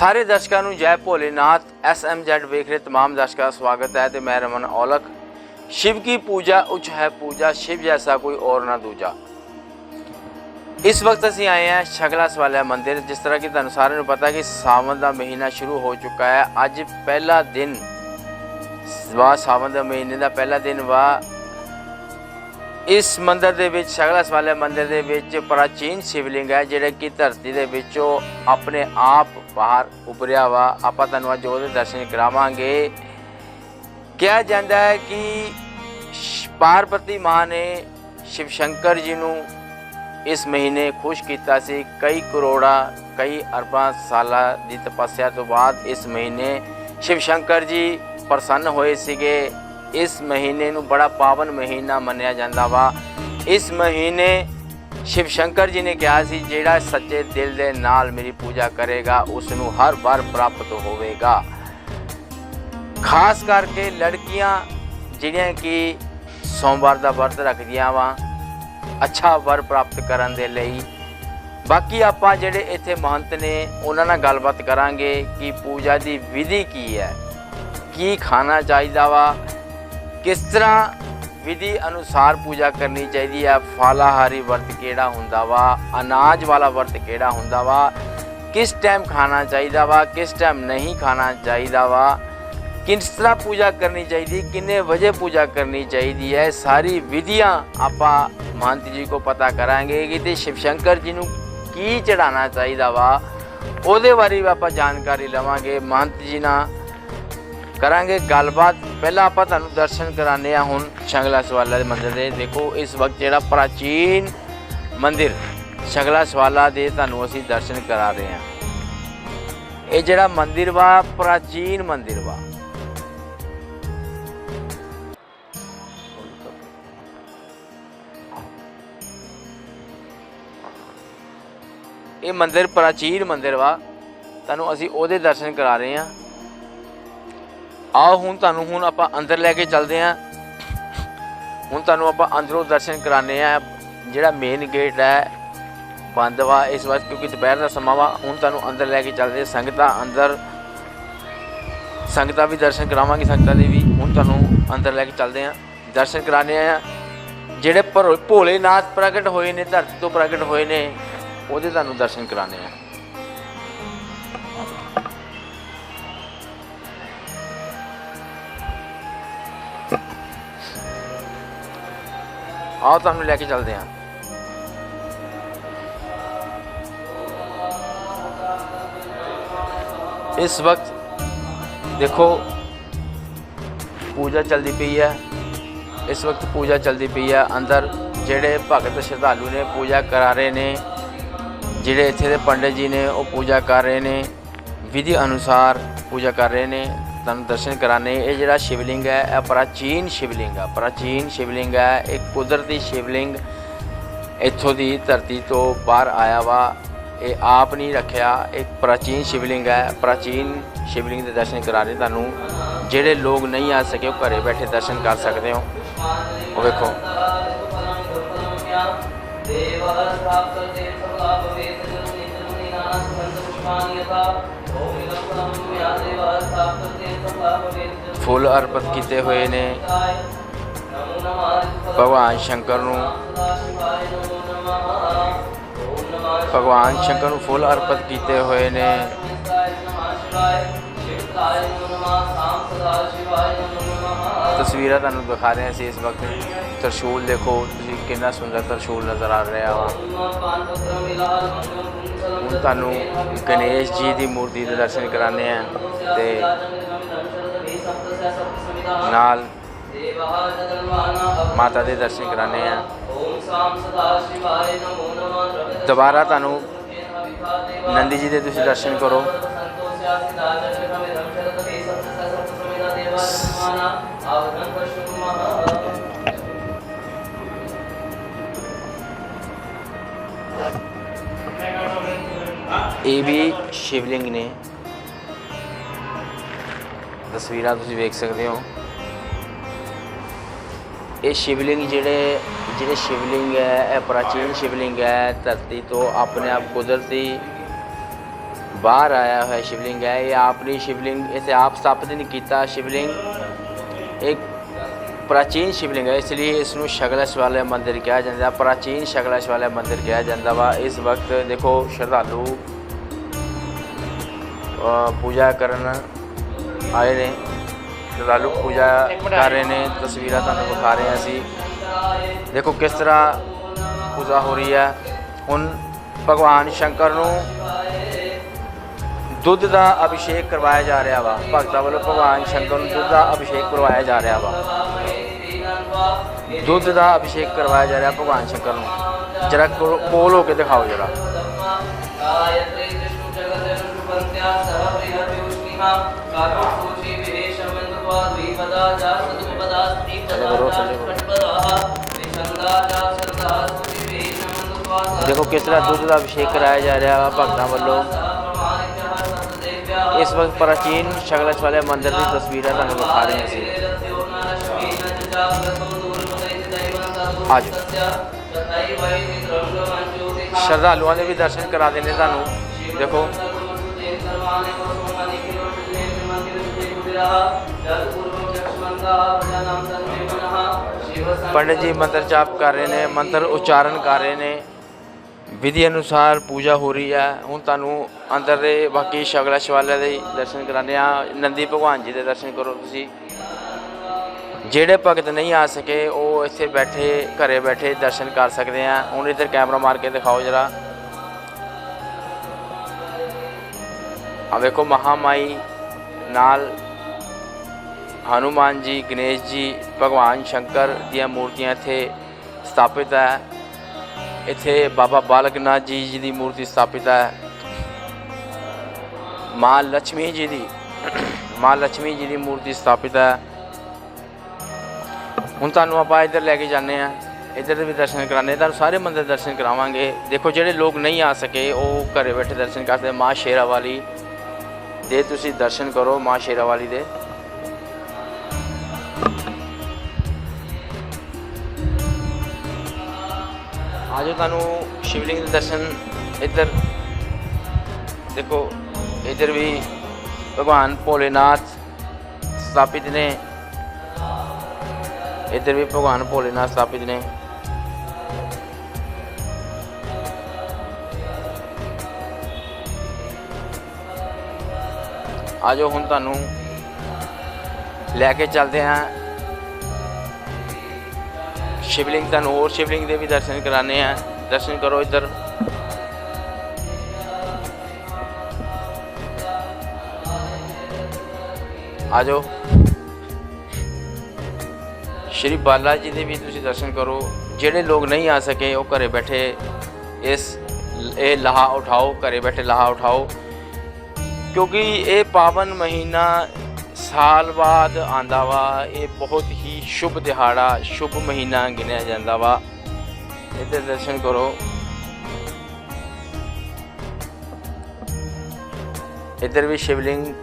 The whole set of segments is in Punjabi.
ਸਾਰੇ ਦਰਸ਼ਕਾਂ ਨੂੰ ਜੈ ਭੋਲੇਨਾਥ ਐਸਐਮਜ਼ੈਡ ਵੇਖ ਰਹੇ तमाम ਦਰਸ਼ਕਾਂ ਦਾ ਸਵਾਗਤ ਹੈ ਤੇ ਮੈਂ ਰਮਨ ਔਲਖ शिव की पूजा उच्च है पूजा शिव जैसा कोई और ना दूजा ਇਸ ਵਕਤ ਅਸੀਂ ਆਏ ਹਾਂ ਸ਼ਗਲਾ ਸਵਾਲਿਆ ਮੰਦਿਰ ਜਿਸ ਤਰ੍ਹਾਂ ਕਿ ਤੁਹਾਨੂੰ ਸਾਰਿਆਂ ਨੂੰ ਪਤਾ ਕਿ ਸਾਵਨ ਦਾ ਮਹੀਨਾ ਸ਼ੁਰੂ ਹੋ ਚੁੱਕਾ ਹੈ ਅੱਜ ਪਹਿਲਾ ਦਿਨ ਵਾ ਸਾਵਨ ਦੇ ਮਹੀਨੇ ਦਾ ਪਹਿਲਾ ਦਿਨ ਵਾ ਇਸ ਮੰਦਿਰ ਦੇ ਵਿੱਚ ਸ਼ਗਲਾ ਸਵਾਲਿਆ ਮੰਦਿਰ ਦੇ ਵਿੱਚ ਪ੍ਰਾਚੀਨ ਸ਼ਿਵਲਿੰਗ ਹੈ ਜਿਹੜਾ ਕਿ ਧਰਤੀ ਦੇ ਵਿੱਚੋਂ ਆਪਣੇ ਆਪ ਬਾਹਰ ਉਭਰਿਆ ਵਾ। ਆਪਾਂ ਤੁਹਾਨੂੰ ਅੱਜ ਉਹਦੇ ਦਰਸ਼ਨ ਕਰਾਵਾਂਗੇ। ਕਿਹਾ ਜਾਂਦਾ ਹੈ ਕਿ ਸ਼- ਪਾਰਵਤੀ ਮਾਂ ਨੇ ਸ਼ਿਵ ਸ਼ੰਕਰ ਜੀ ਨੂੰ ਇਸ ਮਹੀਨੇ ਖੁਸ਼ ਕੀਤਾ ਸੀ। ਕਈ ਕਰੋੜਾ, ਕਈ ਅਰਬਾਂ ਸਾਲਾਂ ਦੀ ਤਪੱਸਿਆ ਤੋਂ ਬਾਅਦ ਇਸ ਮਹੀਨੇ ਸ਼ਿਵ ਸ਼ੰਕਰ ਜੀ ਪ੍ਰਸੰਨ ਹੋਏ ਸੀਗੇ। ਇਸ ਮਹੀਨੇ ਨੂੰ ਬੜਾ ਪਾਵਨ ਮਹੀਨਾ ਮੰਨਿਆ ਜਾਂਦਾ ਵਾ। ਇਸ ਮਹੀਨੇ ਸ਼ਿਵ ਸ਼ੰਕਰ ਜੀ ਨੇ ਕਿਹਾ ਸੀ, ਜਿਹੜਾ ਸੱਚੇ ਦਿਲ ਦੇ ਨਾਲ ਮੇਰੀ ਪੂਜਾ ਕਰੇਗਾ ਉਸ ਨੂੰ ਹਰ ਵਾਰ ਪ੍ਰਾਪਤ ਹੋਵੇਗਾ। ਖਾਸ ਕਰਕੇ ਲੜਕੀਆਂ, ਜਿਹੜੀਆਂ ਕਿ ਸੋਮਵਾਰ ਦਾ ਵਰਤ ਰੱਖਦੀਆਂ ਵਾ, ਅੱਛਾ ਵਰ ਪ੍ਰਾਪਤ ਕਰਨ ਦੇ ਲਈ। ਬਾਕੀ ਆਪਾਂ ਜਿਹੜੇ ਇੱਥੇ ਮਹੰਤ ਨੇ, ਉਹਨਾਂ ਨਾਲ ਗੱਲਬਾਤ ਕਰਾਂਗੇ ਕਿ ਪੂਜਾ ਦੀ ਵਿਧੀ ਕੀ ਹੈ, ਕੀ ਖਾਣਾ ਚਾਹੀਦਾ ਵਾ, ਕਿਸ ਤਰ੍ਹਾਂ ਵਿਧੀ ਅਨੁਸਾਰ ਪੂਜਾ ਕਰਨੀ ਚਾਹੀਦੀ ਹੈ ਫਾਲਾਹਾਰੀ ਵਰਤ ਕਿਹੜਾ ਹੁੰਦਾ ਵਾ? ਅਨਾਜ ਵਾਲਾ ਵਰਤ ਕਿਹੜਾ ਹੁੰਦਾ ਵਾ? ਕਿਸ ਟਾਈਮ ਖਾਣਾ ਚਾਹੀਦਾ ਵਾ? ਕਿਸ ਟਾਈਮ ਨਹੀਂ ਖਾਣਾ ਚਾਹੀਦਾ ਵਾ? ਕਿਸ ਤਰ੍ਹਾਂ ਪੂਜਾ ਕਰਨੀ ਚਾਹੀਦੀ? ਕਿੰਨੇ ਵਜੇ ਪੂਜਾ ਕਰਨੀ ਚਾਹੀਦੀ ਹੈ? ਸਾਰੀ ਵਿਧੀਆਂ ਆਪਾਂ ਮਹੰਤ ਜੀ ਕੋ ਪਤਾ ਕਰਾਂਗੇ ਕਿ ਤੇ ਸ਼ਿਵ ਸ਼ੰਕਰ ਜੀ ਨੂੰ ਕੀ ਚੜਾਉਣਾ ਚਾਹੀਦਾ ਵਾ? ਉਹਦੇ ਬਾਰੇ ਵੀ ਆਪਾਂ ਜਾਣਕਾਰੀ ਲਵਾਂਗੇ। ਮਹੰਤ ਜੀ ਨਾਲ ਕਰਾਂਗੇ ਗੱਲਬਾਤ। ਪਹਿਲਾਂ ਆਪਾਂ ਤੁਹਾਨੂੰ ਦਰਸ਼ਨ ਕਰਾਣੇ ਆ ਹੁਣ ਸ਼ੰਗਲਾ ਸਵਾਲਾ ਦੇ ਮੰਦਿਰ ਦੇ। ਦੇਖੋ, ਇਸ ਵਕਤ ਜਿਹੜਾ ਪ੍ਰਾਚੀਨ ਮੰਦਿਰ ਸ਼ੰਗਲਾ ਸਵਾਲਾ ਦੇ ਤੁਹਾਨੂੰ ਅਸੀਂ ਦਰਸ਼ਨ ਕਰਾ ਰਹੇ ਹਾਂ। ਇਹ ਜਿਹੜਾ ਮੰਦਿਰ ਵਾ, ਪ੍ਰਾਚੀਨ ਮੰਦਿਰ ਵਾ। ਇਹ ਮੰਦਿਰ ਪ੍ਰਾਚੀਨ ਮੰਦਿਰ ਵਾ। ਤੁਹਾਨੂੰ ਅਸੀਂ ਉਹਦੇ ਦਰਸ਼ਨ ਕਰਾ ਰਹੇ ਹਾਂ। ਆਓ ਹੁਣ ਤੁਹਾਨੂੰ ਹੁਣ ਆਪਾਂ ਅੰਦਰ ਲੈ ਕੇ ਚੱਲਦੇ ਹਾਂ। ਹੁਣ ਤੁਹਾਨੂੰ ਆਪਾਂ ਅੰਦਰੋਂ ਦਰਸ਼ਨ ਕਰਾਣੇ ਆ ਜਿਹੜਾ ਮੇਨ ਗੇਟ ਹੈ, ਬੰਦ ਵਾ, ਇਸ ਵਕਤ ਕਿਉਂਕਿ ਦੁਪਹਿਰ ਦਾ ਸਮਾਂ ਵਾ, ਹੁਣ ਤੁਹਾਨੂੰ ਅੰਦਰ ਲੈ ਕੇ ਚੱਲਦੇ ਸੰਗਤਾਂ ਅੰਦਰ, ਸੰਗਤਾਂ ਵੀ ਦਰਸ਼ਨ ਕਰਾਵਾਂਗੇ, ਸੰਗਤਾਂ ਦੇ ਵੀ। ਹੁਣ ਤੁਹਾਨੂੰ ਅੰਦਰ ਲੈ ਕੇ ਚੱਲਦੇ ਆ ਦਰਸ਼ਨ ਕਰਾਣੇ ਆ ਜਿਹੜੇ ਭਰੋ- ਭੋਲੇਨਾਥ ਪ੍ਰਗਟ ਹੋਏ ਨੇ, ਧਰਤੀ ਤੋਂ ਪ੍ਰਗਟ ਹੋਏ ਨੇ, ਉਹਦੇ ਤੁਹਾਨੂੰ ਦਰਸ਼ਨ ਕਰਾਣੇ ਆ ਆਓ ਤੁਹਾਨੂੰ ਲੈ ਕੇ ਚੱਲਦੇ ਹਾਂ। ਇਸ ਵਕਤ ਦੇਖੋ, ਪੂਜਾ ਚੱਲਦੀ ਪਈ ਹੈ। ਇਸ ਵਕਤ ਪੂਜਾ ਚੱਲਦੀ ਪਈ ਹੈ। ਅੰਦਰ ਜਿਹੜੇ ਭਗਤ ਸ਼ਰਧਾਲੂ ਨੇ ਪੂਜਾ ਕਰਾ ਰਹੇ ਨੇ, ਜਿਹੜੇ ਇੱਥੇ ਦੇ ਪੰਡਿਤ ਜੀ ਨੇ ਉਹ ਪੂਜਾ ਕਰ ਰਹੇ ਨੇ। ਵਿਧੀ ਅਨੁਸਾਰ ਪੂਜਾ ਕਰ ਰਹੇ ਨੇ। ਤੁਹਾਨੂੰ ਦਰਸ਼ਨ ਕਰਾਣੇ, ਇਹ ਜਿਹੜਾ ਸ਼ਿਵਲਿੰਗ ਹੈ, ਇਹ ਪ੍ਰਾਚੀਨ ਸ਼ਿਵਲਿੰਗ ਹੈ ਪ੍ਰਾਚੀਨ ਸ਼ਿਵਲਿੰਗ ਹੈ ਇੱਕ ਕੁਦਰਤੀ ਸ਼ਿਵਲਿੰਗ ਇੱਥੋਂ ਦੀ ਧਰਤੀ ਤੋਂ ਬਾਹਰ ਆਇਆ ਵਾ। ਇਹ ਆਪ ਨਹੀਂ ਰੱਖਿਆ ਇੱਕ ਪ੍ਰਾਚੀਨ ਸ਼ਿਵਲਿੰਗ ਹੈ। ਪ੍ਰਾਚੀਨ ਸ਼ਿਵਲਿੰਗ ਦੇ ਦਰਸ਼ਨ ਕਰਾਣੇ ਤੁਹਾਨੂੰ। ਜਿਹੜੇ ਲੋਕ ਨਹੀਂ ਆ ਸਕੇ, ਉਹ ਘਰੇ ਬੈਠੇ ਦਰਸ਼ਨ ਕਰ ਸਕਦੇ ਹੋ। ਉਹ ਵੇਖੋ। ਫੁੱਲ ਅਰਪਿਤ ਕੀਤੇ ਹੋਏ ਨੇ। ਭਗਵਾਨ ਸ਼ੰਕਰ ਨੂੰ। ਭਗਵਾਨ ਸ਼ੰਕਰ ਨੂੰ ਫੁੱਲ ਅਰਪਿਤ ਕੀਤੇ ਹੋਏ ਨੇ। ਤਸਵੀਰਾਂ ਤੁਹਾਨੂੰ ਦਿਖਾ ਰਹੇ ਹਾਂ ਅਸੀਂ ਇਸ ਵਕਤ। ਤਰਸ਼ੂਲ ਦੇਖੋ ਕਿੰਨਾ ਸੁੰਦਰ ਤਰਸ਼ੂਲ ਨਜ਼ਰ ਆ ਰਿਹਾ ਵਾ ਹੁਣ ਤੁਹਾਨੂੰ ਗਣੇਸ਼ ਜੀ ਦੀ ਮੂਰਤੀ ਦੇ ਦਰਸ਼ਨ ਕਰਾਣੇ ਆ ਤੇ ਨਾਲ ਮਾਤਾ ਦੇ ਦਰਸ਼ਨ ਕਰਾਣੇ ਆ ਦੁਬਾਰਾ ਤੁਹਾਨੂੰ ਨੰਦੀ ਜੀ ਦੇ ਤੁਸੀਂ ਦਰਸ਼ਨ ਕਰੋ ਇਹ ਵੀ ਸ਼ਿਵਲਿੰਗ ਨੇ। ਤਸਵੀਰਾਂ ਤੁਸੀਂ ਵੇਖ ਸਕਦੇ ਹੋ। ਇਹ ਸ਼ਿਵਲਿੰਗ ਜਿਹੜੇ ਜਿਹੜੇ ਸ਼ਿਵਲਿੰਗ ਹੈ, ਇਹ ਪ੍ਰਾਚੀਨ ਸ਼ਿਵਲਿੰਗ ਹੈ, ਧਰਤੀ ਤੋਂ ਆਪਣੇ ਆਪ ਕੁਦਰਤੀ ਬਾਹਰ ਆਇਆ ਹੋਇਆ ਸ਼ਿਵਲਿੰਗ ਹੈ। ਇਹ ਆਪਣੀ ਸ਼ਿਵਲਿੰਗ ਇਸੇ ਆਪ ਸਥਾਪਿਤ ਨਹੀਂ ਕੀਤਾ ਸ਼ਿਵਲਿੰਗ। ਇੱਕ ਪ੍ਰਾਚੀਨ ਸ਼ਿਵਲਿੰਗ ਹੈ, ਇਸ ਲਈ ਇਸ ਨੂੰ ਸ਼ਗਲਸ਼ ਵਾਲਾ ਮੰਦਿਰ ਕਿਹਾ ਜਾਂਦਾ ਹੈ। ਪ੍ਰਾਚੀਨ ਸ਼ਗਲਸ਼ ਵਾਲਾ ਮੰਦਿਰ ਕਿਹਾ ਜਾਂਦਾ ਵਾ। ਇਸ ਵਕਤ ਦੇਖੋ, ਸ਼ਰਧਾਲੂ ਪੂਜਾ ਕਰਨ ਆਏ ਨੇ। ਸ਼ਰਧਾਲੂ ਪੂਜਾ ਕਰ ਰਹੇ ਨੇ। ਤਸਵੀਰਾਂ ਤੁਹਾਨੂੰ ਦਿਖਾ ਰਹੇ ਹਾਂ ਅਸੀਂ ਦੇਖੋ ਕਿਸ ਤਰ੍ਹਾਂ ਪੂਜਾ ਹੋ ਰਹੀ ਹੈ। ਹੁਣ ਭਗਵਾਨ ਸ਼ੰਕਰ ਨੂੰ ਦੁੱਧ ਦਾ ਅਭਿਸ਼ੇਕ ਕਰਵਾਇਆ ਜਾ ਰਿਹਾ ਵਾ। ਭਗਤਾਂ ਵੱਲੋਂ ਭਗਵਾਨ ਸ਼ੰਕਰ ਨੂੰ ਦੁੱਧ ਦਾ ਅਭਿਸ਼ੇਕ ਕਰਵਾਇਆ ਜਾ ਰਿਹਾ ਵਾ। ਦੁੱਧ ਦਾ ਅਭਿਸ਼ੇਕ ਕਰਵਾਇਆ ਜਾ ਰਿਹਾ ਭਗਵਾਨ ਸ਼ੰਕਰ ਨੂੰ। ਜਰਾ ਕੋਲ ਹੋ ਕੇ ਦਿਖਾਓ ਜਰਾ। विद्या सर्वप्रियपीयूष्मिहा काकोत्सूची विदेशमन्दुवा द्विपदा जा सदुपदा स्त्रीपदा जा षट्पदाः निषन्दा जा छन्दा सुविवेशमन्दुवा देखो किस तरह दूध का अभिषेक कराया जा रहा है भक्तों वालों। इस वक्त प्राचीन शगलच वाले मंदिर की तस्वीर है तुम्हें दिखा रहे हैं आज। श्रद्धालुओं ने भी दर्शन करा देने देखो ਦੀ ਤਸਵੀਰਾਂ ਤੁਹਾਨੂੰ ਵਿਖਾ ਰਹੇ ਹਾਂ ਅਸੀਂ ਅੱਜ ਸ਼ਰਧਾਲੂਆਂ ਦੇ ਵੀ ਦਰਸ਼ਨ ਕਰਾ ਦੇਣੇ ਤੁਹਾਨੂੰ ਦੇਖੋ ਪੰਡਿਤ ਜੀ ਮੰਤਰ ਜਾਪ ਕਰ ਰਹੇ ਨੇ ਮੰਤਰ ਉਚਾਰਨ ਕਰ ਰਹੇ ਨੇ। ਵਿਧੀ ਅਨੁਸਾਰ ਪੂਜਾ ਹੋ ਰਹੀ ਹੈ। ਹੁਣ ਤੁਹਾਨੂੰ ਅੰਦਰ ਦੇ ਬਾਕੀ ਸ਼ਗਲਾ ਸ਼ਵਾਲੇ ਦੇ ਦਰਸ਼ਨ ਕਰਾਉਂਦੇ ਆ ਨੰਦੀ ਭਗਵਾਨ ਜੀ ਦੇ ਦਰਸ਼ਨ ਕਰੋ ਤੁਸੀਂ। ਜਿਹੜੇ ਭਗਤ ਨਹੀਂ ਆ ਸਕੇ, ਉਹ ਇੱਥੇ ਬੈਠੇ, ਘਰੇ ਬੈਠੇ ਦਰਸ਼ਨ ਕਰ ਸਕਦੇ ਆ ਹੁਣ ਇੱਧਰ ਕੈਮਰਾ ਮਾਰ ਕੇ ਦਿਖਾਓ ਜਰਾ। ਆ ਵੇਖੋ ਮਹਾਮਾਈ ਨਾਲ ਹਨੂਮਾਨ ਜੀ, ਗਣੇਸ਼ ਜੀ, ਭਗਵਾਨ ਸ਼ੰਕਰ ਦੀਆਂ ਮੂਰਤੀਆਂ ਇੱਥੇ ਸਥਾਪਿਤ ਹੈ। ਇੱਥੇ ਬਾਬਾ ਬਾਲਕਨਾਥ ਜੀ ਜੀ ਦੀ ਮੂਰਤੀ ਸਥਾਪਿਤ ਹੈ। ਮਾਂ ਲక్ష్ਮੀ ਜੀ ਦੀ, ਮਾਂ ਲక్ష్ਮੀ ਜੀ ਦੀ ਮੂਰਤੀ ਸਥਾਪਿਤ ਹੈ। ਹੁਣ ਤੁਹਾਨੂੰ ਆਪਾਂ ਇੱਧਰ ਲੈ ਕੇ ਜਾਂਦੇ ਆ ਇੱਧਰ ਦੇ ਵੀ ਦਰਸ਼ਨ ਕਰਾਣੇ ਤੁਹਾਨੂੰ ਸਾਰੇ ਮੰਦਰ ਦਰਸ਼ਨ ਕਰਾਵਾਂਗੇ। ਦੇਖੋ ਜਿਹੜੇ ਲੋਕ ਨਹੀਂ ਆ ਸਕੇ, ਉਹ ਘਰੇ ਬੈਠੇ ਦਰਸ਼ਨ ਕਰਦੇ ਮਾਂ ਸ਼ੇਰਾ ਵਾਲੀ ਦੇ, ਤੁਸੀਂ ਦਰਸ਼ਨ ਕਰੋ ਮਾਂ ਸ਼ੇਰਾ ਵਾਲੀ ਦੇ। ਆਜੋ ਤੁਹਾਨੂੰ ਸ਼ਿਵਲਿੰਗ ਦੇ ਦਰਸ਼ਨ ਇੱਧਰ। ਦੇਖੋ, ਇੱਧਰ ਵੀ ਭਗਵਾਨ ਭੋਲੇਨਾਥ ਸਥਾਪਿਤ ਨੇ। ਇੱਧਰ ਵੀ ਭਗਵਾਨ ਭੋਲੇਨਾਥ ਸਥਾਪਿਤ ਨੇ। ਆਜੋ ਹੁਣ ਤੁਹਾਨੂੰ ਲੈ ਕੇ ਚੱਲਦੇ ਹਾਂ। ਸ਼ਿਵਲਿੰਗ ਤੁਹਾਨੂੰ ਹੋਰ ਸ਼ਿਵਲਿੰਗ ਦੇ ਵੀ ਦਰਸ਼ਨ ਕਰਾਣੇ ਆ ਦਰਸ਼ਨ ਕਰੋ ਇੱਧਰ। ਆਜੋ। ਸ਼੍ਰੀ ਬਾਲਾ ਜੀ ਦੇ ਵੀ ਤੁਸੀਂ ਦਰਸ਼ਨ ਕਰੋ। ਜਿਹੜੇ ਲੋਕ ਨਹੀਂ ਆ ਸਕੇ ਉਹ ਘਰੇ ਬੈਠੇ। ਇਸ ਇਹ ਲਾਹਾ ਉਠਾਓ, ਘਰੇ ਬੈਠੇ ਲਾਹਾ ਉਠਾਓ। ਕਿਉਂਕਿ ਇਹ ਪਾਵਨ ਮਹੀਨਾ ਸਾਲ ਬਾਅਦ ਆਂਦਾ ਵਾ, ਇਹ ਬਹੁਤ ਹੀ ਸ਼ੁਭ ਦਿਹਾੜਾ, ਸ਼ੁਭ ਮਹੀਨਾ ਗਿਣਿਆ ਜਾਂਦਾ ਵਾ। ਇਹਦੇ ਦਰਸ਼ਨ ਕਰੋ। ਇੱਧਰ ਵੀ ਸ਼ਿਵਲਿੰਗ।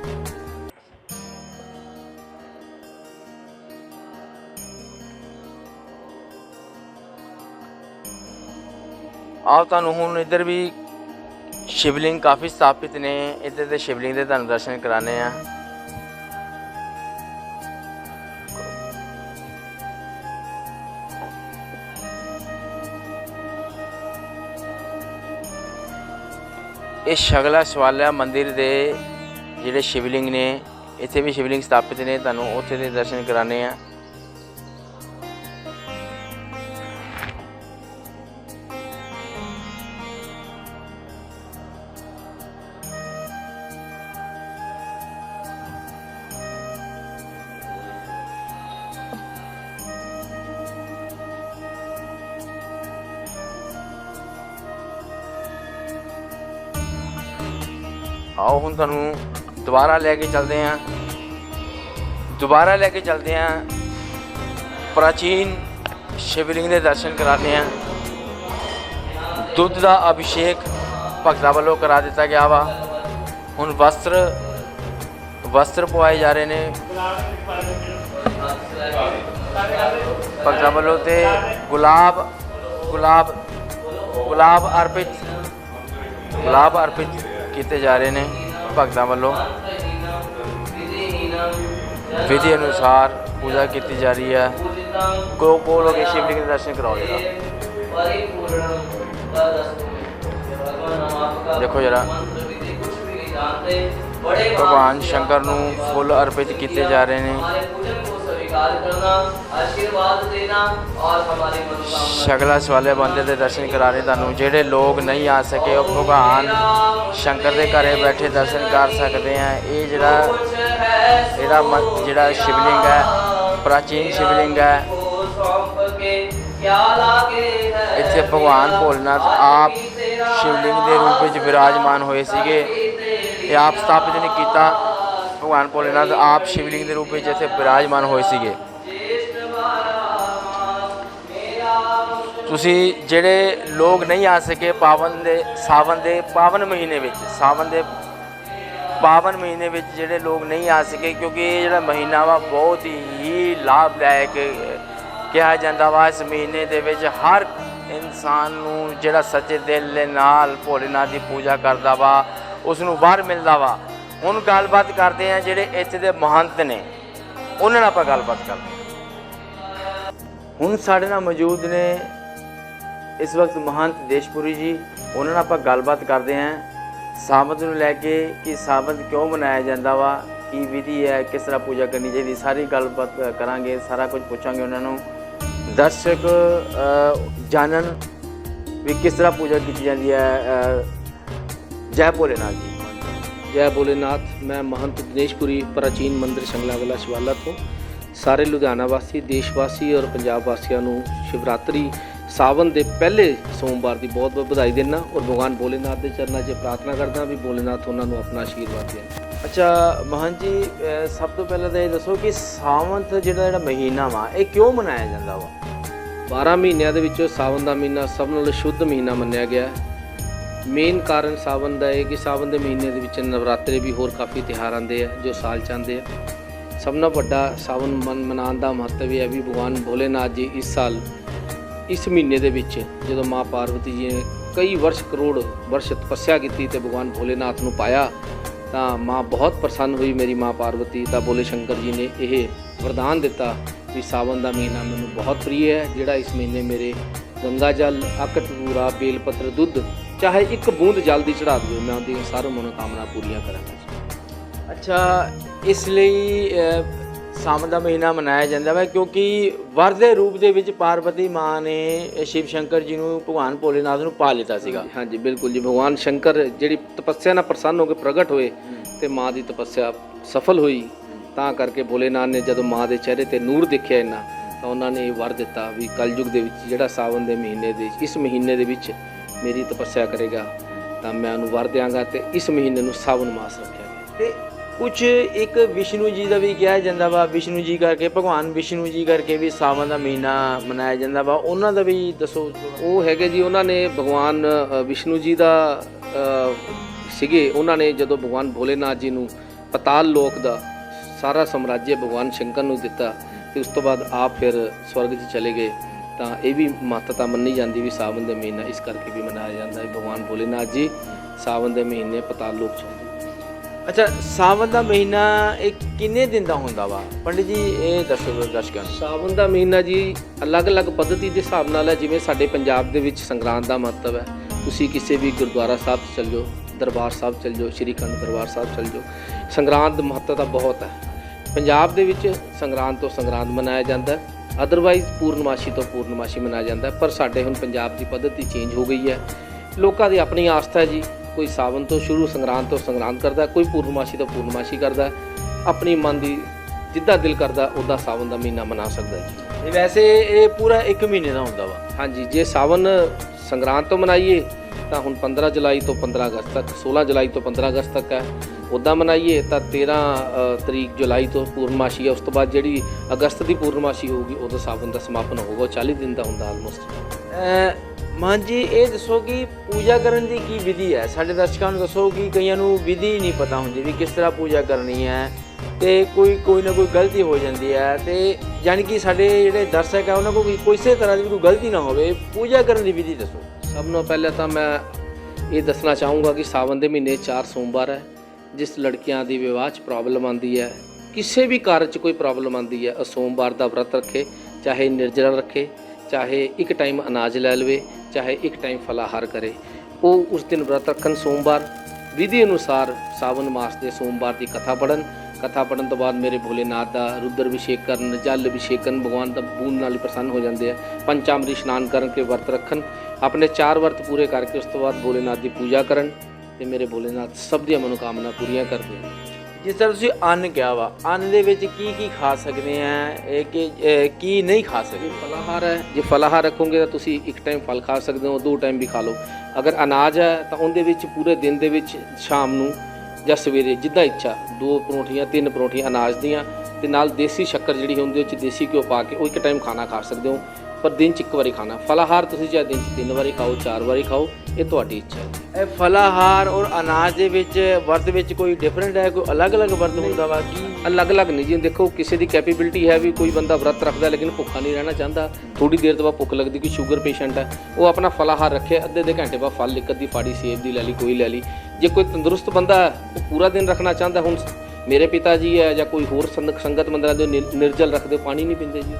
ਆਓ ਤੁਹਾਨੂੰ ਹੁਣ ਇੱਧਰ ਵੀ ਸ਼ਿਵਲਿੰਗ ਕਾਫੀ ਸਥਾਪਿਤ ਨੇ। ਇੱਥੇ ਦੇ ਸ਼ਿਵਲਿੰਗ ਦੇ ਤੁਹਾਨੂੰ ਦਰਸ਼ਨ ਕਰਾਣੇ ਆ ਇਹ ਸ਼ਗਲਾ ਸ਼ਵਾਲਿਆ ਮੰਦਿਰ ਦੇ ਜਿਹੜੇ ਸ਼ਿਵਲਿੰਗ ਨੇ, ਇੱਥੇ ਵੀ ਸ਼ਿਵਲਿੰਗ ਸਥਾਪਿਤ ਨੇ, ਤੁਹਾਨੂੰ ਉੱਥੇ ਦੇ ਦਰਸ਼ਨ ਕਰਾਣੇ ਆ ਆਓ ਹੁਣ ਤੁਹਾਨੂੰ ਦੁਬਾਰਾ ਲੈ ਕੇ ਚੱਲਦੇ ਹਾਂ। ਦੁਬਾਰਾ ਲੈ ਕੇ ਚੱਲਦੇ ਹਾਂ। ਪ੍ਰਾਚੀਨ ਸ਼ਿਵਲਿੰਗ ਦੇ ਦਰਸ਼ਨ ਕਰਾਉਂਦੇ ਹਾਂ। ਦੁੱਧ ਦਾ ਅਭਿਸ਼ੇਕ ਭਗਤਾਂ ਵੱਲੋਂ ਕਰਾ ਦਿੱਤਾ ਗਿਆ ਵਾ। ਹੁਣ ਵਸਤਰ ਵਸਤਰ ਪਵਾਏ ਜਾ ਰਹੇ ਨੇ। ਭਗਤਾਂ ਵੱਲੋਂ ਤੇ ਗੁਲਾਬ ਗੁਲਾਬ ਗੁਲਾਬ ਅਰਪਿਤ ਗੁਲਾਬ ਅਰਪਿਤ। ਕੀਤੇ ਜਾ ਰਹੇ ਨੇ ਭਗਤਾਂ ਵੱਲੋਂ। ਵਿਧੀ ਅਨੁਸਾਰ ਪੂਜਾ ਕੀਤੀ ਜਾ ਰਹੀ ਹੈ। ਕੋ ਕੋਲ ਹੋ ਕੇ ਸ਼ਿਵਲਿੰਗ ਦੇ ਦਰਸ਼ਨ ਕਰਾਓ ਜਰਾ। ਦੇਖੋ ਜਰਾ। ਭਗਵਾਨ ਸ਼ੰਕਰ ਨੂੰ ਫੁੱਲ ਅਰਪਿਤ ਕੀਤੇ ਜਾ ਰਹੇ ਨੇ। हमारे पूजन को स्वीकार करना आशीर्वाद देना और हमारी मनोकामना ਸ਼ਗਲਾ ਸਵਾਲੇ ਮੰਦਿਰ ਦੇ ਦਰਸ਼ਨ ਕਰਾ ਰਹੇ ਤੁਹਾਨੂੰ ਜਿਹੜੇ ਲੋਕ ਨਹੀਂ ਆ ਸਕੇ ਉਹ ਭਗਵਾਨ ਸ਼ੰਕਰ ਦੇ ਘਰੇ ਬੈਠੇ ਦਰਸ਼ਨ ਕਰ ਸਕਦੇ ਆ ਇਹ ਜਿਹੜਾ कुछ है ਇਹਦਾ ਮ- ਜਿਹੜਾ ਸ਼ਿਵਲਿੰਗ ਹੈ ਪ੍ਰਾਚੀਨ ਸ਼ਿਵਲਿੰਗ ਹੈ को सौंप के क्या लागे है ਇੱਥੇ ਭਗਵਾਨ ਭੋਲਨਾਥ ਆਪ ਸ਼ਿਵਲਿੰਗ ਦੇ ਰੂਪ ਵਿੱਚ ਵਿਰਾਜਮਾਨ ਹੋਏ ਸੀਗੇ ਇਹ ਆਪ ਸਥਾਪਿਤ ਨਹੀਂ ਕੀਤਾ ਭਗਵਾਨ ਭੋਲੇਨਾਥ ਆਪ ਸ਼ਿਵਲਿੰਗ ਦੇ ਰੂਪ ਵਿੱਚ ਇੱਥੇ ਵਿਰਾਜਮਾਨ ਹੋਏ ਸੀਗੇ। ਤੁਸੀਂ ਜਿਹੜੇ ਲੋਕ ਨਹੀਂ ਆ ਸਕੇ ਪਾਵਨ ਦੇ, ਸਾਵਨ ਦੇ, ਪਾਵਨ ਮਹੀਨੇ ਵਿੱਚ, ਸਾਵਨ ਦੇ, ਪਾਵਨ ਮਹੀਨੇ ਵਿੱਚ ਜਿਹੜੇ ਲੋਕ ਨਹੀਂ ਆ ਸਕੇ ਕਿਉਂਕਿ ਇਹ ਜਿਹੜਾ ਮਹੀਨਾ ਵਾ ਬਹੁਤ ਹੀ ਲਾਭਦਾਇਕ ਕਿਹਾ ਜਾਂਦਾ ਵਾ। ਇਸ ਮਹੀਨੇ ਦੇ ਵਿੱਚ ਹਰ ਇਨਸਾਨ ਨੂੰ ਜਿਹੜਾ ਸੱਚੇ ਦਿਲ ਦੇ ਨਾਲ ਭੋਲੇਨਾਥ ਦੀ ਪੂਜਾ ਕਰਦਾ ਵਾ ਉਸ ਨੂੰ ਵਰ ਮਿਲਦਾ ਵਾ। ਹੁਣ ਗੱਲਬਾਤ ਕਰਦੇ ਆ ਜਿਹੜੇ ਇੱਥੇ ਦੇ ਮਹੰਤ ਨੇ। ਉਹਨਾਂ ਨਾਲ ਆਪਾਂ ਗੱਲਬਾਤ ਕਰਦੇ ਹਾਂ। ਹੁਣ ਸਾਡੇ ਨਾਲ ਮੌਜੂਦ ਨੇ ਇਸ ਵਕਤ ਮਹੰਤ ਦੇਸ਼ਪੁਰੀ ਜੀ। ਉਹਨਾਂ ਨਾਲ ਆਪਾਂ ਗੱਲਬਾਤ ਕਰਦੇ ਹਾਂ। ਸਾਬਤ ਨੂੰ ਲੈ ਕੇ ਕਿ ਸਾਬਤ ਕਿਉਂ ਮਨਾਇਆ ਜਾਂਦਾ ਵਾ, ਕੀ ਵਿਧੀ ਹੈ, ਕਿਸ ਤਰ੍ਹਾਂ ਪੂਜਾ ਕਰਨੀ ਚਾਹੀਦੀ, ਸਾਰੀ ਗੱਲਬਾਤ ਕਰਾਂਗੇ, ਸਾਰਾ ਕੁਝ ਪੁੱਛਾਂਗੇ ਉਹਨਾਂ ਨੂੰ। ਦਰਸ਼ਕ ਜਾਣਨ ਵੀ ਕਿਸ ਤਰ੍ਹਾਂ ਪੂਜਾ ਕੀਤੀ ਜਾਂਦੀ ਹੈ ਜੈ ਭੋਲੇਨਾਥ ਜੀ। ਜੈ ਭੋਲੇਨਾਥ ਮੈਂ ਮਹੰਤ ਦਿਨੇਸ਼ਪੁਰੀ ਪ੍ਰਾਚੀਨ ਮੰਦਿਰ ਸ਼ੰਗਲਾ ਵਾਲਾ ਸ਼ਿਵਾਲਾ ਤੋਂ। ਸਾਰੇ ਲੁਧਿਆਣਾ ਵਾਸੀ ਦੇਸ਼ ਵਾਸੀ ਔਰ ਪੰਜਾਬ ਵਾਸੀਆਂ ਨੂੰ ਸ਼ਿਵਰਾਤਰੀ ਸਾਵਨ ਦੇ ਪਹਿਲੇ ਸੋਮਵਾਰ ਦੀ ਬਹੁਤ ਬਹੁਤ ਵਧਾਈ ਦਿੰਦਾ ਔਰ ਭਗਵਾਨ ਭੋਲੇਨਾਥ ਦੇ ਚਰਨਾਂ 'ਚ ਪ੍ਰਾਰਥਨਾ ਕਰਦਾ ਵੀ ਭੋਲੇਨਾਥ ਉਹਨਾਂ ਨੂੰ ਆਪਣਾ ਆਸ਼ੀਰਵਾਦ ਦੇਣ। ਅੱਛਾ ਮਹੰਤ ਜੀ ਸਭ ਤੋਂ ਪਹਿਲਾਂ ਤਾਂ ਇਹ ਦੱਸੋ ਕਿ ਸਾਵੰਤ ਜਿਹੜਾ ਜਿਹੜਾ ਮਹੀਨਾ ਵਾ ਇਹ ਕਿਉਂ ਮਨਾਇਆ ਜਾਂਦਾ ਵਾ? 12 ਮਹੀਨਿਆਂ ਦੇ ਵਿੱਚੋਂ ਸਾਵਨ ਦਾ ਮਹੀਨਾ ਸਭ ਨਾਲੋਂ ਸ਼ੁੱਧ ਮਹੀਨਾ ਮੰਨਿਆ ਗਿਆ। ਹੈ ਮੇਨ ਕਾਰਨ ਸਾਵਨ ਦਾ ਇਹ ਕਿ ਸਾਵਨ ਦੇ ਮਹੀਨੇ ਦੇ ਵਿੱਚ ਨਵਰਾਤਰੇ ਵੀ ਹੋਰ ਕਾਫੀ ਤਿਉਹਾਰ ਆਉਂਦੇ ਆ, ਜੋ ਸਾਲ ਚ ਆਉਂਦੇ ਆ। ਸਭ ਨਾਲੋਂ ਵੱਡਾ ਸਾਵਨ ਮਨ ਮਨਾਉਣ ਦਾ ਮਹੱਤਵ ਇਹ ਹੈ ਵੀ ਭਗਵਾਨ ਭੋਲੇਨਾਥ ਜੀ ਇਸ ਸਾਲ, ਇਸ ਮਹੀਨੇ ਦੇ ਵਿੱਚ ਜਦੋਂ ਮਾਂ ਪਾਰਵਤੀ ਜੀ ਨੇ ਕਈ ਵਰਸ਼ ਕਰੋੜ ਵਰਸ਼ ਤਪੱਸਿਆ ਕੀਤੀ ਤੇ ਭਗਵਾਨ ਭੋਲੇਨਾਥ ਨੂੰ ਪਾਇਆ, ਤਾਂ ਮਾਂ ਬਹੁਤ ਪ੍ਰਸੰਨ ਹੋਈ ਮੇਰੀ ਮਾਂ ਪਾਰਵਤੀ, ਤਾਂ ਭੋਲੇ ਸ਼ੰਕਰ ਜੀ ਨੇ ਇਹ ਵਰਦਾਨ ਦਿੱਤਾ ਵੀ ਸਾਵਨ ਦਾ ਮਹੀਨਾ ਮੈਨੂੰ ਬਹੁਤ ਪ੍ਰਿय ਹੈ, ਜਿਹੜਾ ਇਸ ਮਹੀਨੇ ਮੇਰੇ ਗੰਗਾ ਜਲ, ਅਕਟ ਪੂਰਾ ਬੇਲਪੱਤਰ ਦੁੱਧ ਚਾਹੇ ਇੱਕ ਬੂੰਦ ਜਲ ਦੀ ਚੜਾ ਦਿਓ ਮੈਂ ਉਹਦੀ ਸਾਰੀ ਮਨੋਕਾਮਨਾ ਪੂਰੀਆਂ ਕਰਾਂਗਾ। ਅੱਛਾ ਇਸ ਲਈ ਸਾਵਣ ਦਾ ਮਹੀਨਾ ਮਨਾਇਆ ਜਾਂਦਾ ਵਾ ਕਿਉਂਕਿ ਵਰ ਦੇ ਰੂਪ ਦੇ ਵਿੱਚ ਪਾਰਵਤੀ ਮਾਂ ਨੇ ਸ਼ਿਵ ਸ਼ੰਕਰ ਜੀ ਨੂੰ ਭਗਵਾਨ ਭੋਲੇਨਾਥ ਨੂੰ ਪਾ ਲਿੱਤਾ ਸੀਗਾ। ਹਾਂਜੀ ਬਿਲਕੁਲ ਜੀ। ਭਗਵਾਨ ਸ਼ੰਕਰ ਜਿਹੜੀ ਤਪੱਸਿਆ ਨਾਲ ਪ੍ਰਸੰਨ ਹੋ ਕੇ ਪ੍ਰਗਟ ਹੋਏ ਤੇ ਮਾਂ ਦੀ ਤਪੱਸਿਆ ਸਫਲ ਹੋਈ ਤਾਂ ਕਰਕੇ ਭੋਲੇਨਾਥ ਨੇ ਜਦੋਂ ਮਾਂ ਦੇ ਚਿਹਰੇ ਤੇ ਨੂਰ ਦੇਖਿਆ ਇੰਨਾ ਤਾਂ ਉਹਨਾਂ ਨੇ ਇਹ ਵਰ ਦਿੱਤਾ ਵੀ ਕਲਯੁਗ ਦੇ ਵਿੱਚ ਜਿਹੜਾ ਸਾਵਨ ਦੇ ਮਹੀਨੇ ਦੇ ਇਸ ਮਹੀਨੇ ਦੇ ਵਿੱਚ ਮੇਰੀ ਤਪੱਸਿਆ ਕਰੇਗਾ, ਤਾਂ ਮੈਂ ਉਹਨੂੰ ਵਰ ਦਿਆਂਗਾ ਤੇ ਇਸ ਮਹੀਨੇ ਨੂੰ ਸਾਵਨ ਮਾਸ ਰੱਖਿਆ ਗਿਆ ਤੇ ਕੁਝ ਇੱਕ ਵਿਸ਼ਨੂੰ ਜੀ ਦਾ ਵੀ ਕਿਹਾ ਜਾਂਦਾ ਵਾ, ਵਿਸ਼ਨੂੰ ਜੀ ਕਰਕੇ, ਭਗਵਾਨ ਵਿਸ਼ਨੂੰ ਜੀ ਕਰਕੇ ਵੀ ਸਾਵਣ ਦਾ ਮਹੀਨਾ ਮਨਾਇਆ ਜਾਂਦਾ ਵਾ। ਉਹਨਾਂ ਦਾ ਵੀ ਦੱਸੋ, ਉਹ ਹੈਗੇ ਜੀ, ਉਹਨਾਂ ਨੇ ਭਗਵਾਨ ਵਿਸ਼ਨੂੰ ਜੀ ਦਾ ਸੀਗੇ। ਉਹਨਾਂ ਨੇ ਜਦੋਂ ਭਗਵਾਨ ਭੋਲੇਨਾਥ ਜੀ ਨੂੰ ਪਤਾਲ ਲੋਕ ਦਾ ਸਾਰਾ ਸਮਰਾਜ්‍ය ਭਗਵਾਨ ਸ਼ੰਕਰ ਨੂੰ ਦਿੱਤਾ, ਤੇ ਉਸ ਤੋਂ ਬਾਅਦ ਆਪ ਫਿਰ ਸਵਰਗ 'ਚ ਚਲੇ ਗਏ। ਤਾਂ ਇਹ ਵੀ ਮਹੱਤਤਾ ਮੰਨੀ ਜਾਂਦੀ ਵੀ ਸਾਵਨ ਦੇ ਮਹੀਨਾ ਇਸ ਕਰਕੇ ਵੀ ਮਨਾਇਆ ਜਾਂਦਾ ਹੈ। ਭਗਵਾਨ ਭੋਲੇਨਾਥ ਜੀ ਸਾਵਨ ਦੇ ਮਹੀਨੇ ਪਤਾਲ ਲੋਕ 'ਚ ਅੱਛਾ ਸਾਵਣ ਦਾ ਮਹੀਨਾ ਇਹ ਕਿੰਨੇ ਦਿਨ ਦਾ ਹੁੰਦਾ ਵਾ? ਪੰਡਿਤ ਜੀ ਇਹ ਦੱਸੋ ਦਰਸ਼ਕਾਂ ਨੂੰ। ਸਾਵਨ ਦਾ ਮਹੀਨਾ ਜੀ ਅਲੱਗ-ਅਲੱਗ ਪੱਧਤੀ ਦੇ ਹਿਸਾਬ ਨਾਲ ਹੈ ਜਿਵੇਂ ਸਾਡੇ ਪੰਜਾਬ ਦੇ ਵਿੱਚ ਸੰਗਰਾਂਦ ਦਾ ਮਹੱਤਵ ਹੈ। ਤੁਸੀਂ ਕਿਸੇ ਵੀ ਗੁਰਦੁਆਰਾ ਸਾਹਿਬ 'ਚ ਚੱਲ ਜਾਓ ਦਰਬਾਰ ਸਾਹਿਬ ਚੱਲ ਜਾਓ ਸ਼੍ਰੀ ਖੰਡ ਦਰਬਾਰ ਸਾਹਿਬ ਚੱਲ ਜਾਓ ਸੰਗਰਾਂਦ ਮਹੱਤਤਾ ਬਹੁਤ ਹੈ। ਪੰਜਾਬ ਦੇ ਵਿੱਚ ਸੰਗਰਾਂਦ ਤੋਂ ਸੰਗਰਾਂਦ ਮਨਾਇਆ ਜਾਂਦਾ ਹੈ। ਅਦਰਵਾਈਜ਼ ਪੂਰਨਮਾਸ਼ੀ ਤੋਂ ਪੂਰਨਮਾਸ਼ੀ ਮਨਾਇਆ ਜਾਂਦਾ ਪਰ ਸਾਡੇ ਹੁਣ ਪੰਜਾਬ ਦੀ ਪੱਧਤੀ ਚੇਂਜ ਹੋ ਗਈ ਹੈ। ਲੋਕਾਂ ਦੀ ਆਪਣੀ ਆਸਥਾ ਜੀ ਕੋਈ ਸਾਵਨ ਤੋਂ ਸ਼ੁਰੂ ਸੰਗਰਾਂਦ ਤੋਂ ਸੰਗਰਾਂਦ ਕਰਦਾ ਕੋਈ ਪੂਰਨਮਾਸ਼ੀ ਤੋਂ ਪੂਰਨਮਾਸ਼ੀ ਕਰਦਾ ਆਪਣੀ ਮਨ ਦੀ ਜਿੱਦਾਂ ਦਿਲ ਕਰਦਾ ਉਹਦਾ ਸਾਵਨ ਦਾ ਮਹੀਨਾ ਮਨਾ ਸਕਦਾ ਜੀ। ਇਹ ਵੈਸੇ ਇਹ ਪੂਰਾ 1 ਮਹੀਨੇ ਦਾ ਹੁੰਦਾ ਵਾ। ਹਾਂਜੀ ਜੇ ਸਾਵਨ ਸੰਗਰਾਂਦ ਤੋਂ ਮਨਾਈਏ ਤਾਂ ਹੁਣ 15 ਜੁਲਾਈ ਤੋਂ 15 ਅਗਸਤ ਤੱਕ 16 ਜੁਲਾਈ ਤੋਂ 15 ਅਗਸਤ ਤੱਕ ਹੈ। ਉੱਦਾਂ ਮਨਾਈਏ ਤਾਂ 13 ਤਰੀਕ ਜੁਲਾਈ ਤੋਂ ਪੂਰਨਮਾਸ਼ੀ ਹੈ। ਉਸ ਤੋਂ ਬਾਅਦ ਜਿਹੜੀ ਅਗਸਤ ਦੀ ਪੂਰਨਮਾਸ਼ੀ ਹੋਊਗੀ ਉਦੋਂ ਸਾਵਨ ਦਾ ਸਮਾਪਨ ਹੋਊਗਾ। ਉਹ 40 ਦਿਨ ਦਾ ਹੁੰਦਾ ਆਲਮੋਸਟ ਮਾਨ ਜੀ, ਇਹ ਦੱਸੋ ਕਿ ਪੂਜਾ ਕਰਨ ਦੀ ਕੀ ਵਿਧੀ ਹੈ? ਸਾਡੇ ਦਰਸ਼ਕਾਂ ਨੂੰ ਦੱਸੋ ਕਿ ਕਈਆਂ ਨੂੰ ਵਿਧੀ ਨਹੀਂ ਪਤਾ ਹੁੰਦੀ ਵੀ ਕਿਸ ਤਰ੍ਹਾਂ ਪੂਜਾ ਕਰਨੀ ਹੈ ਤੇ ਕੋਈ ਕੋਈ ਨਾ ਕੋਈ ਗਲਤੀ ਹੋ ਜਾਂਦੀ ਹੈ ਤੇ ਯਾਨੀ ਕਿ ਸਾਡੇ ਜਿਹੜੇ ਦਰਸ਼ਕ ਹੈ, ਉਹਨਾਂ ਕੋਲ ਕੋਈ ਕਿਸੇ ਤਰ੍ਹਾਂ ਦੀ ਕੋਈ ਗਲਤੀ ਨਾ ਹੋਵੇ। ਪੂਜਾ ਕਰਨ ਦੀ ਵਿਧੀ ਦੱਸੋ। ਸਭ ਤੋਂ ਪਹਿਲਾਂ ਤਾਂ ਮੈਂ ਇਹ ਦੱਸਣਾ ਚਾਹੂੰਗਾ ਕਿ ਸਾਵਨ ਦੇ ਮਹੀਨੇ 4 ਸੋਮਵਾਰ ਹੈ, ਜਿਸ ਲੜਕੀਆਂ ਦੀ ਵਿਵਾਹ 'ਚ ਪ੍ਰੋਬਲਮ ਆਂਦੀ ਹੈ। ਕਿਸੇ ਵੀ ਕਾਰਜ 'ਚ ਕੋਈ ਪ੍ਰੋਬਲਮ ਆਂਦੀ ਹੈ, ਉਹ ਸੋਮਵਾਰ ਦਾ ਵਰਤ ਰੱਖੇ, ਚਾਹੇ ਨਿਰਜਲਾ ਰੱਖੇ, ਚਾਹੇ ਇੱਕ ਟਾਈਮ ਅਨਾਜ ਲੈ ਲਵੇ, ਚਾਹੇ ਇੱਕ ਟਾਈਮ ਫਲਾਹਾਰ ਕਰੇ। ਉਹ ਉਸ ਦਿਨ ਵਰਤ ਰੱਖਣ ਸੋਮਵਾਰ। ਵਿਧੀ ਅਨੁਸਾਰ ਸਾਵਨ ਮਾਸ ਦੇ ਸੋਮਵਾਰ ਦੀ ਕਥਾ ਪੜਨ ਕਥਾ ਪੜਨ ਤੋਂ ਬਾਅਦ ਮੇਰੇ ਭੋਲੇਨਾਥ ਦਾ ਰੁਦਰ ਅਭਿਸ਼ੇਕ ਕਰਨ ਜਲ ਅਭਿਸ਼ੇਕ ਕਰਨ ਭਗਵਾਨ ਦਾ ਬੂੰਦ ਨਾਲ ਪ੍ਰਸੰਨ ਹੋ ਜਾਂਦੇ ਆ। ਪੰਚਾਮਰੀ ਇਸ਼ਨਾਨ ਕਰਨ ਕੇ ਵਰਤ ਰੱਖਣ। ਆਪਣੇ ਚਾਰ ਵਰਤ ਪੂਰੇ ਕਰਕੇ ਉਸ ਤੋਂ ਬਾਅਦ ਭੋਲੇਨਾਥ ਦੀ ਪੂਜਾ ਕਰਨ ਤੇ ਮੇਰੇ ਭੋਲੇਨਾਥ ਸਭ ਦੀਆਂ ਮਨੋਕਾਮਨਾ ਪੂਰੀਆਂ ਕਰਦੇ ਆ ਜਿਸ ਤਰ੍ਹਾਂ ਤੁਸੀਂ ਅੰਨ ਕਿਹਾ ਵਾ ਅੰਨ ਦੇ ਵਿੱਚ ਕੀ ਕੀ ਖਾ ਸਕਦੇ ਆ ਇਹ ਕਿ ਕੀ ਨਹੀਂ ਖਾ ਸਕਦੇ? ਫਲਾਹਾਰ ਹੈ। ਜੇ ਫਲਾਹਾਰ ਰੱਖੋਗੇ ਤਾਂ ਤੁਸੀਂ ਇੱਕ ਟਾਈਮ ਫਲ ਖਾ ਸਕਦੇ ਹੋ ਦੋ ਟਾਈਮ ਵੀ ਖਾ ਲਓ। ਅਗਰ ਅਨਾਜ ਹੈ ਤਾਂ ਉਹਦੇ ਵਿੱਚ ਪੂਰੇ ਦਿਨ ਦੇ ਵਿੱਚ ਸ਼ਾਮ ਨੂੰ ਜਾਂ ਸਵੇਰੇ ਜਿੱਦਾਂ ਇੱਛਾ ਦੋ ਪਰੌਂਠੀਆਂ ਤਿੰਨ ਪਰੌਂਠੀਆਂ ਅਨਾਜ ਦੀਆਂ ਤੇ ਨਾਲ ਦੇਸੀ ਸ਼ੱਕਰ ਜਿਹੜੀ ਹੁੰਦੀ ਉਹ ਚ ਦੇਸੀ ਘਿਓ ਪਾ ਕੇ ਉਹ ਇੱਕ ਟਾਈਮ ਖਾਣਾ ਖਾ ਸਕਦੇ ਹੋ। ਪਰ ਦਿਨ ਚ ਇੱਕ ਵਾਰੀ ਖਾਣਾ। ਫਲਾਹਾਰ ਤੁਸੀਂ ਚਾਹੇ ਦਿਨ ਚ ਤਿੰਨ ਵਾਰੀ ਖਾਓ ਚਾਰ ਵਾਰੀ ਖਾਓ ਇਹ ਤੁਹਾਡੀ ਇੱਛਾ ਹੈ। ਇਹ ਫਲਾਹਾਰ ਔਰ ਅਨਾਜ ਦੇ ਵਿੱਚ ਵਰਤ ਵਿੱਚ ਕੋਈ ਡਿਫਰੈਂਟ ਹੈ? ਕੋਈ ਅਲੱਗ-ਅਲੱਗ ਵਰਤ ਹੁੰਦਾ ਵਾ? ਕੀ? ਅਲੱਗ-ਅਲੱਗ ਨਹੀਂ ਜੀ। ਦੇਖੋ ਕਿਸੇ ਦੀ ਕੈਪੇਬਿਲਿਟੀ ਹੈ ਵੀ ਕੋਈ ਬੰਦਾ ਵਰਤ ਰੱਖਦਾ ਲੇਕਿਨ ਭੁੱਖਾ ਨਹੀਂ ਰਹਿਣਾ ਚਾਹੁੰਦਾ। ਥੋੜੀ ਦੇਰ ਤੋਂ ਬਾਅਦ ਭੁੱਖ ਲੱਗਦੀ ਕੋਈ ਸ਼ੂਗਰ ਪੇਸ਼ੈਂਟ ਹੈ। ਉਹ ਆਪਣਾ ਫਲਾਹਾਰ ਰੱਖੇ ਅੱਧੇ ਦੇ ਘੰਟੇ ਬਾਅਦ ਫਲ ਇੱਕ ਅੱਧੀ ਫਾੜੀ ਸੇਬ ਦੀ ਲੈ ਲਈ ਕੋਈ ਲੈ ਲਈ। ਜੇ ਕੋਈ ਤੰਦਰੁਸਤ ਬੰਦਾ ਹੈ ਉਹ ਪੂਰਾ ਦਿਨ ਰੱਖਣਾ ਚਾਹੁੰਦਾ ਹੁਣ ਮੇਰੇ ਪਿਤਾ ਜੀ ਹੈ ਜਾਂ ਕੋਈ ਹੋਰ ਸੰਗ- ਸੰਗਤ ਮੰਦਰਾਂ ਦੇ ਨਿਰਜਲ ਰੱਖਦੇ ਪਾਣੀ ਨਹੀਂ ਪੀਂਦੇ ਜੀ।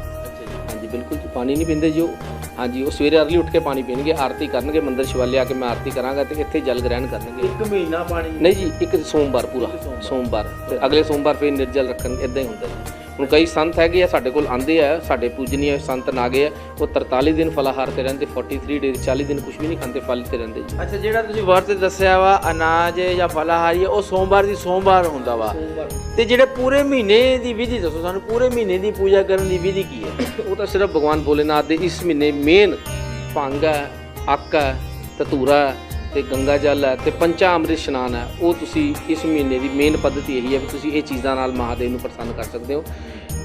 ਹਾਂਜੀ ਬਿਲਕੁਲ ਜੀ ਪਾਣੀ ਨਹੀਂ ਪੀਂਦੇ ਜੀ ਉਹ। ਹਾਂਜੀ ਉਹ ਸਵੇਰੇ ਅਰਲੀ ਉੱਠ ਕੇ ਪਾਣੀ ਪੀਣਗੇ ਆਰਤੀ ਕਰਨਗੇ ਮੰਦਰ ਸ਼ਿਵਾਲਿਆ ਆ ਕੇ ਮੈਂ ਆਰਤੀ ਕਰਾਂਗਾ ਤੇ ਇੱਥੇ ਜਲ ਗ੍ਰਹਿਣ ਕਰਨਗੇ। ਇੱਕ ਮਹੀਨਾ ਪਾਣੀ ਨਹੀਂ ਜੀ ਇੱਕ ਸੋਮਵਾਰ ਪੂਰਾ ਸੋਮਵਾਰ। ਤੇ ਅਗਲੇ ਸੋਮਵਾਰ ਫਿਰ ਨਿਰਜਲ ਰੱਖਣ ਇਦਾਂ ਹੀ ਹੁੰਦਾ ਜੀ। ਹੁਣ ਕਈ ਸੰਤ ਹੈਗੇ ਆ ਸਾਡੇ ਕੋਲ ਆਂਦੇ ਆ ਸਾਡੇ ਪੂਜਨੀय ਸੰਤ ਨਾਗੇ ਆ ਉਹ 43 ਦਿਨ ਫਲਾਹਾਰ ਤੇ ਰਹਿੰਦੇ 43 ਡੇ 40 ਦਿਨ ਕੁਝ ਵੀ ਨਹੀਂ ਖਾਂਦੇ ਫਲ ਤੇ ਰਹਿੰਦੇ ਜੀ। ਅੱਛਾ ਜਿਹੜਾ ਤੁਸੀਂ ਵਰਤ ਦੱਸਿਆ ਵਾ ਅਨਾਜ ਜਾਂ ਫਲਾਹਾਰੀ ਉਹ ਸੋਮਵਾਰ ਦੀ ਸੋਮਵਾਰ ਹੁੰਦਾ ਵਾ। ਤੇ ਜਿਹੜੇ ਪੂਰੇ ਮਹੀਨੇ ਦੀ ਵਿਧੀ ਦੱਸੋ ਸਾਨੂੰ ਪੂਰੇ ਮਹੀਨੇ ਦੀ ਪੂਜਾ ਕਰਨ ਦੀ ਵਿਧੀ ਕੀ ਹੈ? ਉਹ ਤਾਂ ਸਿਰਫ ਭਗਵਾਨ ਭੋਲੇਨਾਥ ਦੇ ਇਸ ਮਹੀਨੇ ਮੇਨ ਭੰਗ ਹੈ ਅੱਕ ਹੈ ਧਤੂਰਾ ਹੈ। ਤੇ ਗੰਗਾ ਜਲ ਹੈ ਤੇ ਪੰਚਾ ਅੰਮ੍ਰਿਤ ਇਸ਼ਨਾਨ ਹੈ ਉਹ ਤੁਸੀਂ ਇਸ ਮਹੀਨੇ ਦੀ ਮੇਨ ਪੱਧਤੀ ਇਹੀ ਹੈ ਵੀ ਤੁਸੀਂ ਇਹ ਚੀਜ਼ਾਂ ਨਾਲ ਮਹਾਦੇਵ ਨੂੰ ਪ੍ਰਸੰਨ ਕਰ ਸਕਦੇ ਹੋ।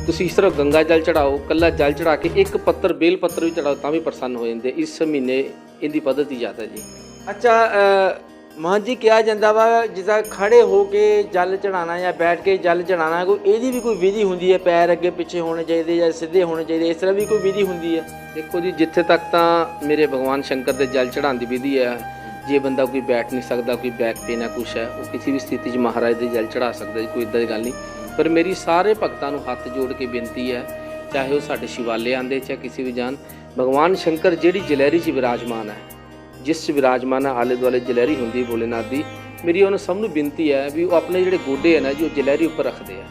ਤੁਸੀਂ ਇਸ ਤਰ੍ਹਾਂ ਗੰਗਾ ਜਲ ਚੜਾਓ ਕੱਲਾ ਜਲ ਚੜਾ ਕੇ ਇੱਕ ਪੱਤਰ ਬੇਲ ਪੱਤਰ ਵੀ ਚੜਾਓ ਤਾਂ ਵੀ ਪ੍ਰਸੰਨ ਹੋ ਜਾਂਦੇ ਇਸ ਮਹੀਨੇ ਇਹਦੀ ਪੱਧਤੀ ਜਾਂਦਾ ਜੀ। ਅੱਛਾ ਮਾਂ ਜੀ ਕਿਹਾ ਜਾਂਦਾ ਵਾ ਜਿਦਾ ਖੜੇ ਹੋ ਕੇ ਜਲ ਚੜਾਣਾ ਜਾਂ ਬੈਠ ਕੇ ਜਲ ਚੜਾਣਾ ਕੋਈ ਇਹਦੀ ਵੀ ਕੋਈ ਵਿਧੀ ਹੁੰਦੀ ਹੈ? ਪੈਰ ਅੱਗੇ ਪਿੱਛੇ ਹੋਣੇ ਚਾਹੀਦੇ ਜਾਂ ਸਿੱਧੇ ਹੋਣੇ ਚਾਹੀਦੇ ਇਸ ਤਰ੍ਹਾਂ ਵੀ ਕੋਈ ਵਿਧੀ ਹੁੰਦੀ ਹੈ? ਦੇਖੋ ਜੀ ਜਿੱਥੇ ਤੱਕ ਤਾਂ ਮੇਰੇ ਭਗਵਾਨ ਸ਼ੰਕਰ ਦੇ ਜਲ ਚੜਾਉਣ ਦੀ ਵਿਧੀ ਹੈ ਜੇ ਬੰਦਾ ਕੋਈ ਬੈਠ ਨਹੀਂ ਸਕਦਾ, ਕੋਈ ਬੈਕ ਪੇਨ ਹੈ, ਕੁਛ ਹੈ, ਉਹ ਕਿਸੇ ਵੀ ਸਥਿਤੀ 'ਚ ਮਹਾਰਾਜ ਦੇ ਜਲ ਚੜਾ ਸਕਦਾ ਜੀ, ਕੋਈ ਇਦਾਂ ਦੀ ਗੱਲ ਨਹੀਂ। ਪਰ ਮੇਰੀ ਸਾਰੇ ਭਗਤਾਂ ਨੂੰ ਹੱਥ ਜੋੜ ਕੇ ਬੇਨਤੀ ਹੈ, ਚਾਹੇ ਉਹ ਸਾਡੇ ਸ਼ਿਵਾਲੇ ਆਂਦੇ ਚਾਹੇ ਕਿਸੇ ਵੀ ਜਾਣ, ਭਗਵਾਨ ਸ਼ੰਕਰ ਜਿਹੜੀ ਜਲਹਿਰੀ 'ਚ ਵਿਰਾਜਮਾਨ ਹੈ, ਜਿਸ 'ਚ ਵਿਰਾਜਮਾਨ ਹੈ ਆਲੇ ਦੁਆਲੇ ਜਲਹਿਰੀ ਹੁੰਦੀ ਭੋਲੇਨਾਥ ਦੀ, ਮੇਰੀ ਉਹਨਾਂ ਸਭ ਨੂੰ ਬੇਨਤੀ ਹੈ ਵੀ ਉਹ ਆਪਣੇ ਜਿਹੜੇ ਗੋਡੇ ਹੈ ਨਾ ਜੀ, ਉਹ ਜਲਹਿਰੀ ਉੱਪਰ ਰੱਖਦੇ ਆ।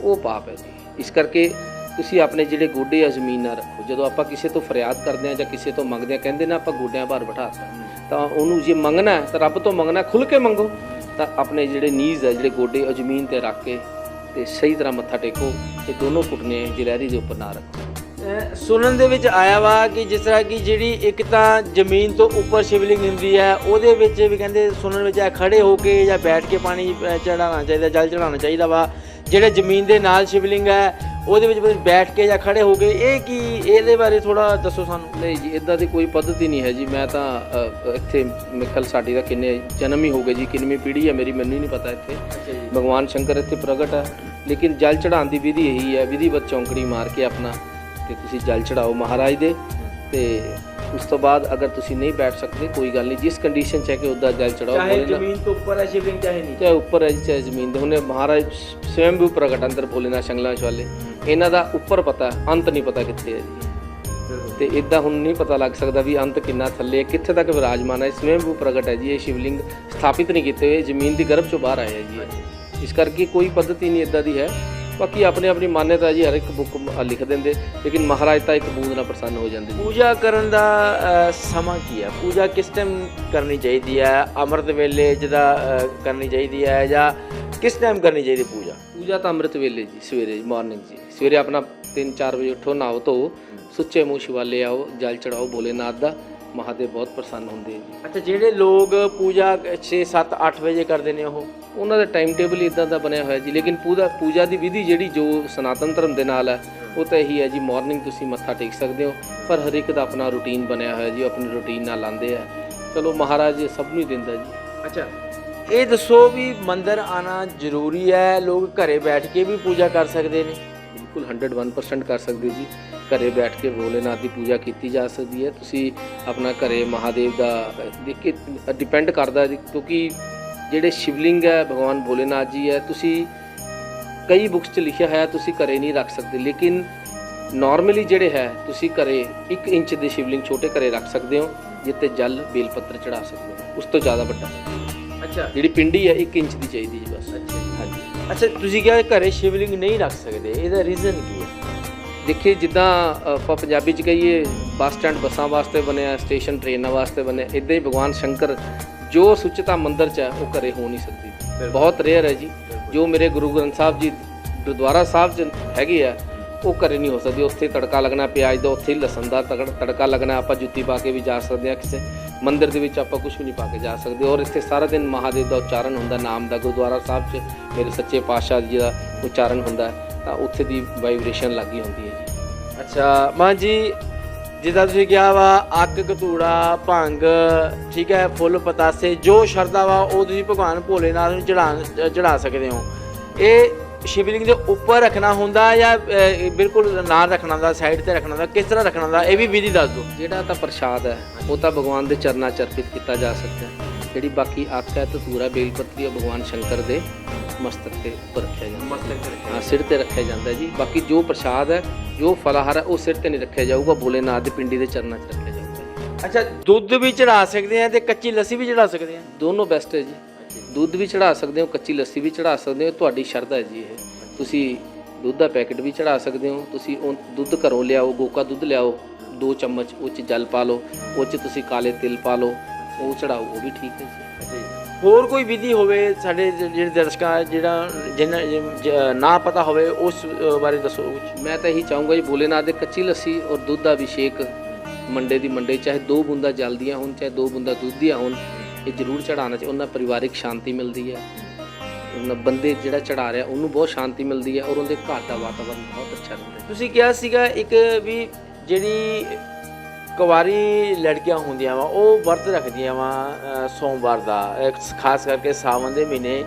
ਉਹ ਪਾਪ ਹੈ ਜੀ। ਇਸ ਕਰਕੇ ਤੁਸੀਂ ਆਪਣੇ ਜਿਹੜੇ ਗੋਡੇ ਆ ਜ਼ਮੀਨ ਨਾਲ ਰੱਖੋ। ਜਦੋਂ ਆਪਾਂ ਕਿਸੇ ਤੋਂ ਫਰਿਆਦ ਕਰਦੇ ਆ ਜਾਂ ਕਿਸੇ ਤੋਂ ਮੰਗਦੇ ਆ ਕਹਿੰਦੇ ਨਾ ਆਪਾਂ ਗੋਡਿਆਂ ਭਾਰ ਬਿਠਾਤਾ ਤਾਂ ਉਹਨੂੰ ਜੇ ਮੰਗਣਾ ਤਾਂ ਰੱਬ ਤੋਂ ਮੰਗਣਾ ਹੈ, ਖੁੱਲ ਕੇ ਮੰਗੋ। ਤਾਂ ਆਪਣੇ ਜਿਹੜੇ ਨੀਜ਼ ਹੈ ਜਿਹੜੇ ਗੋਡੇ ਉਹ ਜ਼ਮੀਨ ਤੇ ਰੱਖ ਕੇ ਤੇ ਸਹੀ ਤਰ੍ਹਾਂ ਮੱਥਾ ਟੇਕੋ ਇਹ ਦੋਨੋਂ ਘੁਟਨੇ ਜਲੈਰੀ ਦੇ ਉੱਪਰ ਨਾ ਰੱਖੋ। ਸੁਣਨ ਦੇ ਵਿੱਚ ਆਇਆ ਵਾ ਕਿ ਜਿਸ ਤਰ੍ਹਾਂ ਕਿ ਜਿਹੜੀ ਇੱਕ ਤਾਂ ਜ਼ਮੀਨ ਤੋਂ ਉੱਪਰ ਸ਼ਿਵਲਿੰਗ ਹੁੰਦੀ ਹੈ ਉਹਦੇ ਵਿੱਚ ਵੀ ਕਹਿੰਦੇ ਸੁਣਨ ਵਿੱਚ ਆ ਖੜੇ ਹੋ ਕੇ ਜਾਂ ਬੈਠ ਕੇ ਪਾਣੀ ਚੜਾਉਣਾ ਚਾਹੀਦਾ ਜਲ ਚੜਾਉਣਾ ਚਾਹੀਦਾ ਵਾ। ਜਿਹੜੇ ਜ਼ਮੀਨ ਦੇ ਨਾਲ ਸ਼ਿਵਲਿੰਗ ਹੈ ਉਹਦੇ ਵਿੱਚ ਵੀ ਬੈਠ ਕੇ ਜਾਂ ਖੜੇ ਹੋ ਕੇ ਇਹ ਕੀ ਇਹਦੇ ਬਾਰੇ ਥੋੜਾ ਦੱਸੋ ਸਾਨੂੰ। ਨਹੀਂ ਜੀ ਇਦਾਂ ਦੀ ਕੋਈ ਪद्धਤੀ ਨਹੀਂ ਹੈ ਜੀ। ਮੈਂ ਤਾਂ ਅ, ਇੱਥੇ ਮਿਖਲ ਸਾਡੀ ਦਾ ਕਿੰਨੇ ਜਨਮ ਹੀ ਹੋ ਗਏ ਜੀ ਕਿੰਨਵੀਂ ਪੀੜ੍ਹੀ ਹੈ ਮੇਰੀ ਮੈਨੂੰ ਹੀ ਨਹੀਂ ਪਤਾ ਇੱਥੇ। ਭਗਵਾਨ ਸ਼ੰਕਰ ਇੱਥੇ ਪ੍ਰਗਟ ਹੈ ਲੇਕਿਨ ਜਲ ਚੜਾਉਣ ਦੀ ਵਿਧੀ ਇਹੀ ਹੈ ਵਿਧੀਵਤ ਚੌਂਕੜੀ ਮਾਰ ਕੇ ਆਪਣਾ ਤੇ ਤੁਸੀਂ ਜਲ ਚੜਾਓ ਮਹਾਰਾਜ ਦੇ ਤੇ ਉਸ ਤੋਂ ਬਾਅਦ ਅਗਰ ਤੁਸੀਂ ਨਹੀਂ ਬੈਠ ਸਕਦੇ ਕੋਈ ਗੱਲ ਨਹੀਂ। ਜਿਸ ਕੰਡੀਸ਼ਨ ਚ ਹੈ ਕਿ ਉਹਦਾ ਜਲ ਚੜਾਓ ਚਾਹੇ ਜ਼ਮੀਨ ਤੋਂ ਉੱਪਰ ਹੈ ਸ਼ਿਵਲਿੰਗ ਚਾਹੇ ਨਹੀਂ ਚਾਹੇ ਉੱਪਰ ਹੈ ਚਾਹੇ ਜ਼ਮੀਨ ਦੇ। ਹੁਣੇ ਮਹਾਰਾਜ ਸਵੈਮ ਵੀ ਪ੍ਰਗਟ ਅੰਦਰ ਭੋਲੇਨਾਥ ਸ਼ੰਗਲਾਂ ਵਾਲੇ ਇਹਨਾਂ ਦਾ ਉੱਪਰ ਪਤਾ ਅੰਤ ਨਹੀਂ ਪਤਾ ਕਿੱਥੇ ਹੈ ਜੀ। ਤੇ ਇਦਾਂ ਹੁਣ ਨਹੀਂ ਪਤਾ ਲੱਗ ਸਕਦਾ ਵੀ ਅੰਤ ਕਿੰਨਾ ਥੱਲੇ ਹੈ ਕਿੱਥੇ ਤੱਕ ਵਿਰਾਜਮਾਨ ਹੈ। ਸਵੈਮ ਵੀ ਪ੍ਰਗਟ ਹੈ ਜੀ ਇਹ ਸ਼ਿਵਲਿੰਗ ਸਥਾਪਿਤ ਨਹੀਂ ਕੀਤੇ ਹੋਏ। ਜ਼ਮੀਨ ਦੀ ਗਰਭ ਚੋਂ ਬਾਹਰ ਹੈ ਜੀ। ਇਸ ਕਰਕੇ ਕੋਈ ਪद्धਤੀ ਨਹੀਂ ਇਦਾਂ ਦੀ ਹੈ। ਬਾਕੀ ਆਪਣੀ ਆਪਣੀ ਮਾਨਤਾ ਹੈ ਜੀ ਹਰ ਇੱਕ ਬੁੱਕ ਲਿਖ ਦਿੰਦੇ। ਲੇਕਿਨ ਮਹਾਰਾਜ ਤਾਂ ਇੱਕ ਬੂੰਦ ਨਾਲ ਪ੍ਰਸੰਨ ਹੋ ਜਾਂਦੇ ਪੂਜਾ ਕਰਨ ਦਾ ਸਮਾਂ ਕੀ ਹੈ? ਪੂਜਾ ਕਿਸ ਟਾਈਮ ਕਰਨੀ ਚਾਹੀਦੀ ਹੈ? ਅੰਮ੍ਰਿਤ ਵੇਲੇ ਜਿਹਦਾ ਕਰਨੀ ਚਾਹੀਦੀ ਹੈ ਜਾਂ ਕਿਸ ਟਾਈਮ ਕਰਨੀ ਚਾਹੀਦੀ ਪੂਜਾ? ਪੂਜਾ ਤਾਂ ਅੰਮ੍ਰਿਤ ਵੇਲੇ ਜੀ ਸਵੇਰੇ ਮਾਰਨਿੰਗ ਜੀ। ਸਵੇਰੇ ਆਪਣਾ 3-4 ਵਜੇ ਉੱਠੋ ਨਹਾਓ ਧੋ ਸੁੱਚੇ ਮੂੰਹ ਸ਼ਿਵਾਲੇ ਆਓ ਜਲ ਚੜਾਓ ਭੋਲੇਨਾਥ ਦਾ। ਮਹਾਦੇਵ ਬਹੁਤ ਪ੍ਰਸੰਨ ਹੁੰਦੇ ਆ ਜੀ। ਅੱਛਾ ਜਿਹੜੇ ਲੋਕ ਪੂਜਾ 6 7 8 ਵਜੇ ਕਰਦੇ ਨੇ ਉਹ ਉਹਨਾਂ ਦਾ ਟਾਈਮ ਟੇਬਲ ਇਦਾਂ ਦਾ ਬਣਿਆ ਹੋਇਆ ਜੀ। ਲੇਕਿਨ ਪੂਜਾ ਪੂਜਾ ਦੀ ਵਿਧੀ ਜਿਹੜੀ ਜੋ ਸਨਾਤਨ ਧਰਮ ਦੇ ਨਾਲ ਹੈ ਉਹ ਤਾਂ ਇਹੀ ਹੈ ਜੀ ਮਾਰਨਿੰਗ ਤੁਸੀਂ ਮੱਥਾ ਟੇਕ ਸਕਦੇ ਹੋ ਪਰ ਹਰ ਇੱਕ ਦਾ ਆਪਣਾ ਰੂਟੀਨ ਬਣਿਆ ਹੋਇਆ ਜੀ ਆਪਣੀ ਰੂਟੀਨ ਨਾਲ ਆਉਂਦੇ ਆ। ਚਲੋ ਮਹਾਰਾਜ ਸਭ ਨੂੰ ਦਿੰਦਾ ਜੀ। ਅੱਛਾ। ਇਹ ਦੱਸੋ ਵੀ ਮੰਦਿਰ ਆਣਾ ਜ਼ਰੂਰੀ ਹੈ ਲੋਕ ਘਰੇ ਬੈਠ ਕੇ ਵੀ ਪੂਜਾ ਕਰ ਸਕਦੇ ਨੇ? ਬਿਲਕੁਲ 101% ਕਰ ਸਕਦੇ ਜੀ। ਘਰੇ ਬੈਠ ਕੇ ਭੋਲੇਨਾਥ ਦੀ ਪੂਜਾ ਕੀਤੀ ਜਾ ਸਕਦੀ ਹੈ। ਤੁਸੀਂ ਆਪਣਾ ਘਰੇ ਮਹਾਦੇਵ ਦਾ ਡਿਪੈਂਡ ਕਰਦਾ ਕਿਉਂਕਿ ਜਿਹੜੇ ਸ਼ਿਵਲਿੰਗ ਹੈ ਭਗਵਾਨ ਭੋਲੇਨਾਥ ਜੀ ਹੈ ਤੁਸੀਂ ਕਈ ਬੁੱਕਸ 'ਚ ਲਿਖਿਆ ਹੈ ਤੁਸੀਂ ਘਰੇ ਨਹੀਂ ਰੱਖ ਸਕਦੇ। ਲੇਕਿਨ ਨਾਰਮਲੀ ਜਿਹੜੇ ਹੈ ਤੁਸੀਂ ਘਰੇ 1 ਇੰਚ ਦੇ ਸ਼ਿਵਲਿੰਗ ਛੋਟੇ ਘਰੇ ਰੱਖ ਸਕਦੇ ਹੋ ਜਿੱਤੇ ਜਲ ਬੇਲ ਪੱਤਰ ਚੜਾ ਸਕਦੇ ਹੋ। ਉਸ ਤੋਂ ਜ਼ਿਆਦਾ ਵੱਡਾ ਅੱਛਾ। ਜਿਹੜੀ ਪਿੰਡੀ ਹੈ 1 ਇੰਚ ਦੀ ਚਾਹੀਦੀ ਜੀ ਬਸ। ਅੱਛਾ ਹਾਂਜੀ। ਅੱਛਾ ਤੁਸੀਂ ਕਿਹਾ ਘਰੇ ਸ਼ਿਵਲਿੰਗ ਨਹੀਂ ਰੱਖ ਸਕਦੇ ਇਹਦਾ ਰੀਜ਼ਨ ਕੀ ਹੈ? ਦੇਖੀਏ ਜਿੱਦਾਂ ਆਪਾਂ ਪੰਜਾਬੀ ਚ ਕਹੀਏ ਬੱਸ ਸਟੈਂਡ ਬੱਸਾਂ ਵਾਸਤੇ ਬਣਿਆ ਸਟੇਸ਼ਨ ਟ੍ਰੇਨਾਂ ਵਾਸਤੇ ਬਣਿਆ ਇਦਾਂ ਹੀ ਭਗਵਾਨ ਸ਼ੰਕਰ ਜੋ ਸੁੱਚਤਾ ਮੰਦਿਰ ਚ ਹੈ ਉਹ ਘਰੇ ਹੋ ਨਹੀਂ ਸਕਦੀ। ਬਹੁਤ ਰੇਅਰ ਹੈ ਜੀ। ਜੋ ਮੇਰੇ ਗੁਰੂ ਗ੍ਰੰਥ ਸਾਹਿਬ ਜੀ ਗੁਰਦੁਆਰਾ ਸਾਹਿਬ ਚ ਹੈਗੇ ਆ ਉਹ ਘਰੇ ਨਹੀਂ ਹੋ ਸਕਦੀ। ਉੱਥੇ ਤੜਕਾ ਲੱਗਣਾ ਪਿਆਜ਼ ਦਾ ਉੱਥੇ ਲਸਣ ਦਾ ਤੜ- ਤੜਕਾ ਲੱਗਣਾ ਆਪਾਂ ਜੁੱਤੀ ਪਾ ਕੇ ਵੀ ਜਾ ਸਕਦੇ ਆ ਕਿਸੇ ਮੰਦਿਰ ਦੇ ਵਿੱਚ ਆਪਾਂ ਕੁਝ ਵੀ ਨਹੀਂ ਪਾ ਕੇ ਜਾ ਸਕਦੇ। ਔਰ ਇੱਥੇ ਸਾਰਾ ਦਿਨ ਮਹਾਦੇਵ ਦਾ ਉਚਾਰਨ ਹੁੰਦਾ ਨਾਮ ਦਾ ਗੁਰਦੁਆਰਾ ਸਾਹਿਬ 'ਚ ਮੇਰੇ ਸੱਚੇ ਪਾਤਸ਼ਾਹ ਜੀ ਦਾ ਉਚਾਰਨ ਹੁੰਦਾ। ਹੈ, ਤਾਂ ਉੱਥੇ ਦੀ ਵਾਈਬ੍ਰੇਸ਼ਨ ਲੱਗੀ ਹੁੰਦੀ ਹੈ ਜੀ। ਅੱਛਾ ਮਾਂ ਜੀ, ਜਿੱਦਾਂ ਤੁਸੀਂ ਕਿਹਾ ਵਾ, ਅੱਗ, ਕਤੂੜਾ, ਭੰਗ, ਠੀਕ ਹੈ, ਫੁੱਲ, ਪਤਾਸੇ, ਜੋ ਸ਼ਰਧਾ ਵਾ, ਉਹ ਤੁਸੀਂ ਭਗਵਾਨ ਭੋਲੇਨਾਥ ਨੂੰ ਚੜਾ ਚੜਾ ਸਕਦੇ ਹੋ। ਇਹ ਸ਼ਿਵਲਿੰਗ ਦੇ ਉੱਪਰ ਰੱਖਣਾ ਹੁੰਦਾ ਜਾਂ ਬਿਲਕੁਲ ਨਾ ਰੱਖਣਾ ਹੁੰਦਾ ਸਾਈਡ ਤੇ ਰੱਖਣਾ ਹੁੰਦਾ ਕਿਸ ਤਰ੍ਹਾਂ ਰੱਖਣਾ ਹੁੰਦਾ ਇਹ ਵੀ ਵਿਧੀ ਦੱਸ ਦਿਓ। ਜਿਹੜਾ ਤਾਂ ਪ੍ਰਸ਼ਾਦ ਹੈ, ਉਹ ਤਾਂ ਭਗਵਾਨ ਦੇ ਚਰਨਾਂ 'ਚ ਅਰਪਿਤ ਕੀਤਾ ਜਾ ਸਕਦਾ ਹੈ। ਜਿਹੜੀ ਬਾਕੀ ਅੱਖ ਹੈ ਤਤੂਰਾ ਬੇਲਪੱਤਰੀ ਹੈ ਭਗਵਾਨ ਸ਼ੰਕਰ ਦੇ ਮਸਤਕ ਤੇ ਉੱਪਰ ਰੱਖਿਆ ਜਾਂਦਾ। ਹੈ ਹਾਂ ਸਿਰ ਤੇ ਰੱਖਿਆ ਜਾਂਦਾ ਜੀ। ਬਾਕੀ ਜੋ ਪ੍ਰਸ਼ਾਦ ਹੈ ਜੋ ਫਲਾਹਾਰ ਹੈ ਉਹ ਸਿਰ ਤੇ ਨਹੀਂ ਰੱਖਿਆ ਜਾਊਗਾ ਭੋਲੇਨਾਥ ਦੀ ਪਿੰਡੀ ਦੇ ਚਰਨਾਂ 'ਚ ਰੱਖਿਆ ਜਾਊਗਾ ਅੱਛਾ ਦੁੱਧ ਵੀ ਚੜਾ ਸਕਦੇ ਆ ਤੇ ਕੱਚੀ ਲੱਸੀ ਵੀ ਚੜਾ ਸਕਦੇ ਆ? ਦੋਨੋਂ ਬੈਸਟ ਹੈ ਜੀ। ਦੁੱਧ ਵੀ ਚੜਾ ਸਕਦੇ ਹੋ ਕੱਚੀ ਲੱਸੀ ਵੀ ਚੜਾ ਸਕਦੇ ਹੋ ਤੁਹਾਡੀ ਸ਼ਰਧਾ ਹੈ ਜੀ ਇਹ। ਤੁਸੀਂ ਦੁੱਧ ਦਾ ਪੈਕੇਟ ਵੀ ਚੜਾ ਸਕਦੇ ਹੋ ਤੁਸੀਂ ਉਹ ਦੁੱਧ ਘਰੋਂ ਲਿਆਓ ਗੋਕਾ ਦੁੱਧ ਲਿਆਓ ਦੋ ਚਮਚ ਉਹ ਚ ਜਲ ਪਾ ਲਓ ਉਹ ਚ ਤੁਸੀਂ ਕਾਲੇ ਤਿਲ ਪਾ ਲਓ ਉਹ ਚੜਾਓ ਉਹ ਵੀ ਠੀਕ ਹੈ ਜੀ। ਹੋਰ ਕੋਈ ਵਿਧੀ ਹੋਵੇ ਸਾਡੇ ਜਿਹੜੇ ਦਰਸ਼ਕਾਂ ਜਿਹੜਾ ਜਿਹਨਾਂ ਨਾ ਪਤਾ ਹੋਵੇ ਉਸ ਬਾਰੇ ਦੱਸੋ ਮੈਂ ਤਾਂ ਇਹੀ ਚਾਹੂੰਗਾ ਜੀ ਭੋਲੇਨਾਥ ਦੇ ਕੱਚੀ ਲੱਸੀ ਔਰ ਦੁੱਧ ਦਾ ਅਭਿਸ਼ੇਕ ਮੰਡੇ ਦੀ ਮੰਡੇ ਚਾਹੇ ਦੋ ਬੂੰਦਾਂ ਜਲ ਦੀਆਂ ਹੋਣ ਚਾਹੇ ਦੋ ਬੂੰਦਾਂ ਦੁੱਧ ਦੀਆਂ ਹੋਣ ਇਹ ਜ਼ਰੂਰ ਚੜਾਉਣਾ ਚਾਹੀਦਾ ਉਹਨਾਂ ਪਰਿਵਾਰਿਕ ਸ਼ਾਂਤੀ ਮਿਲਦੀ ਹੈ। ਉਹਨਾਂ ਬੰਦੇ ਜਿਹੜਾ ਚੜਾ ਰਿਹਾ ਉਹਨੂੰ ਬਹੁਤ ਸ਼ਾਂਤੀ ਮਿਲਦੀ ਹੈ ਔਰ ਉਹਦੇ ਘਰ ਦਾ ਵਾਤਾਵਰਨ ਬਹੁਤ ਅੱਛਾ ਰਹਿੰਦਾ ਤੁਸੀਂ ਕਿਹਾ ਸੀਗਾ ਇੱਕ ਵੀ ਜਿਹੜੀ ਕੁਵਾਰੀ ਲੜਕੀਆਂ ਹੁੰਦੀਆਂ ਵਾ, ਉਹ ਵਰਤ ਰੱਖਦੀਆਂ ਵਾ ਸੋਮਵਾਰ ਦਾ ਖਾਸ ਕਰਕੇ ਸਾਵਣ ਦੇ ਮਹੀਨੇ।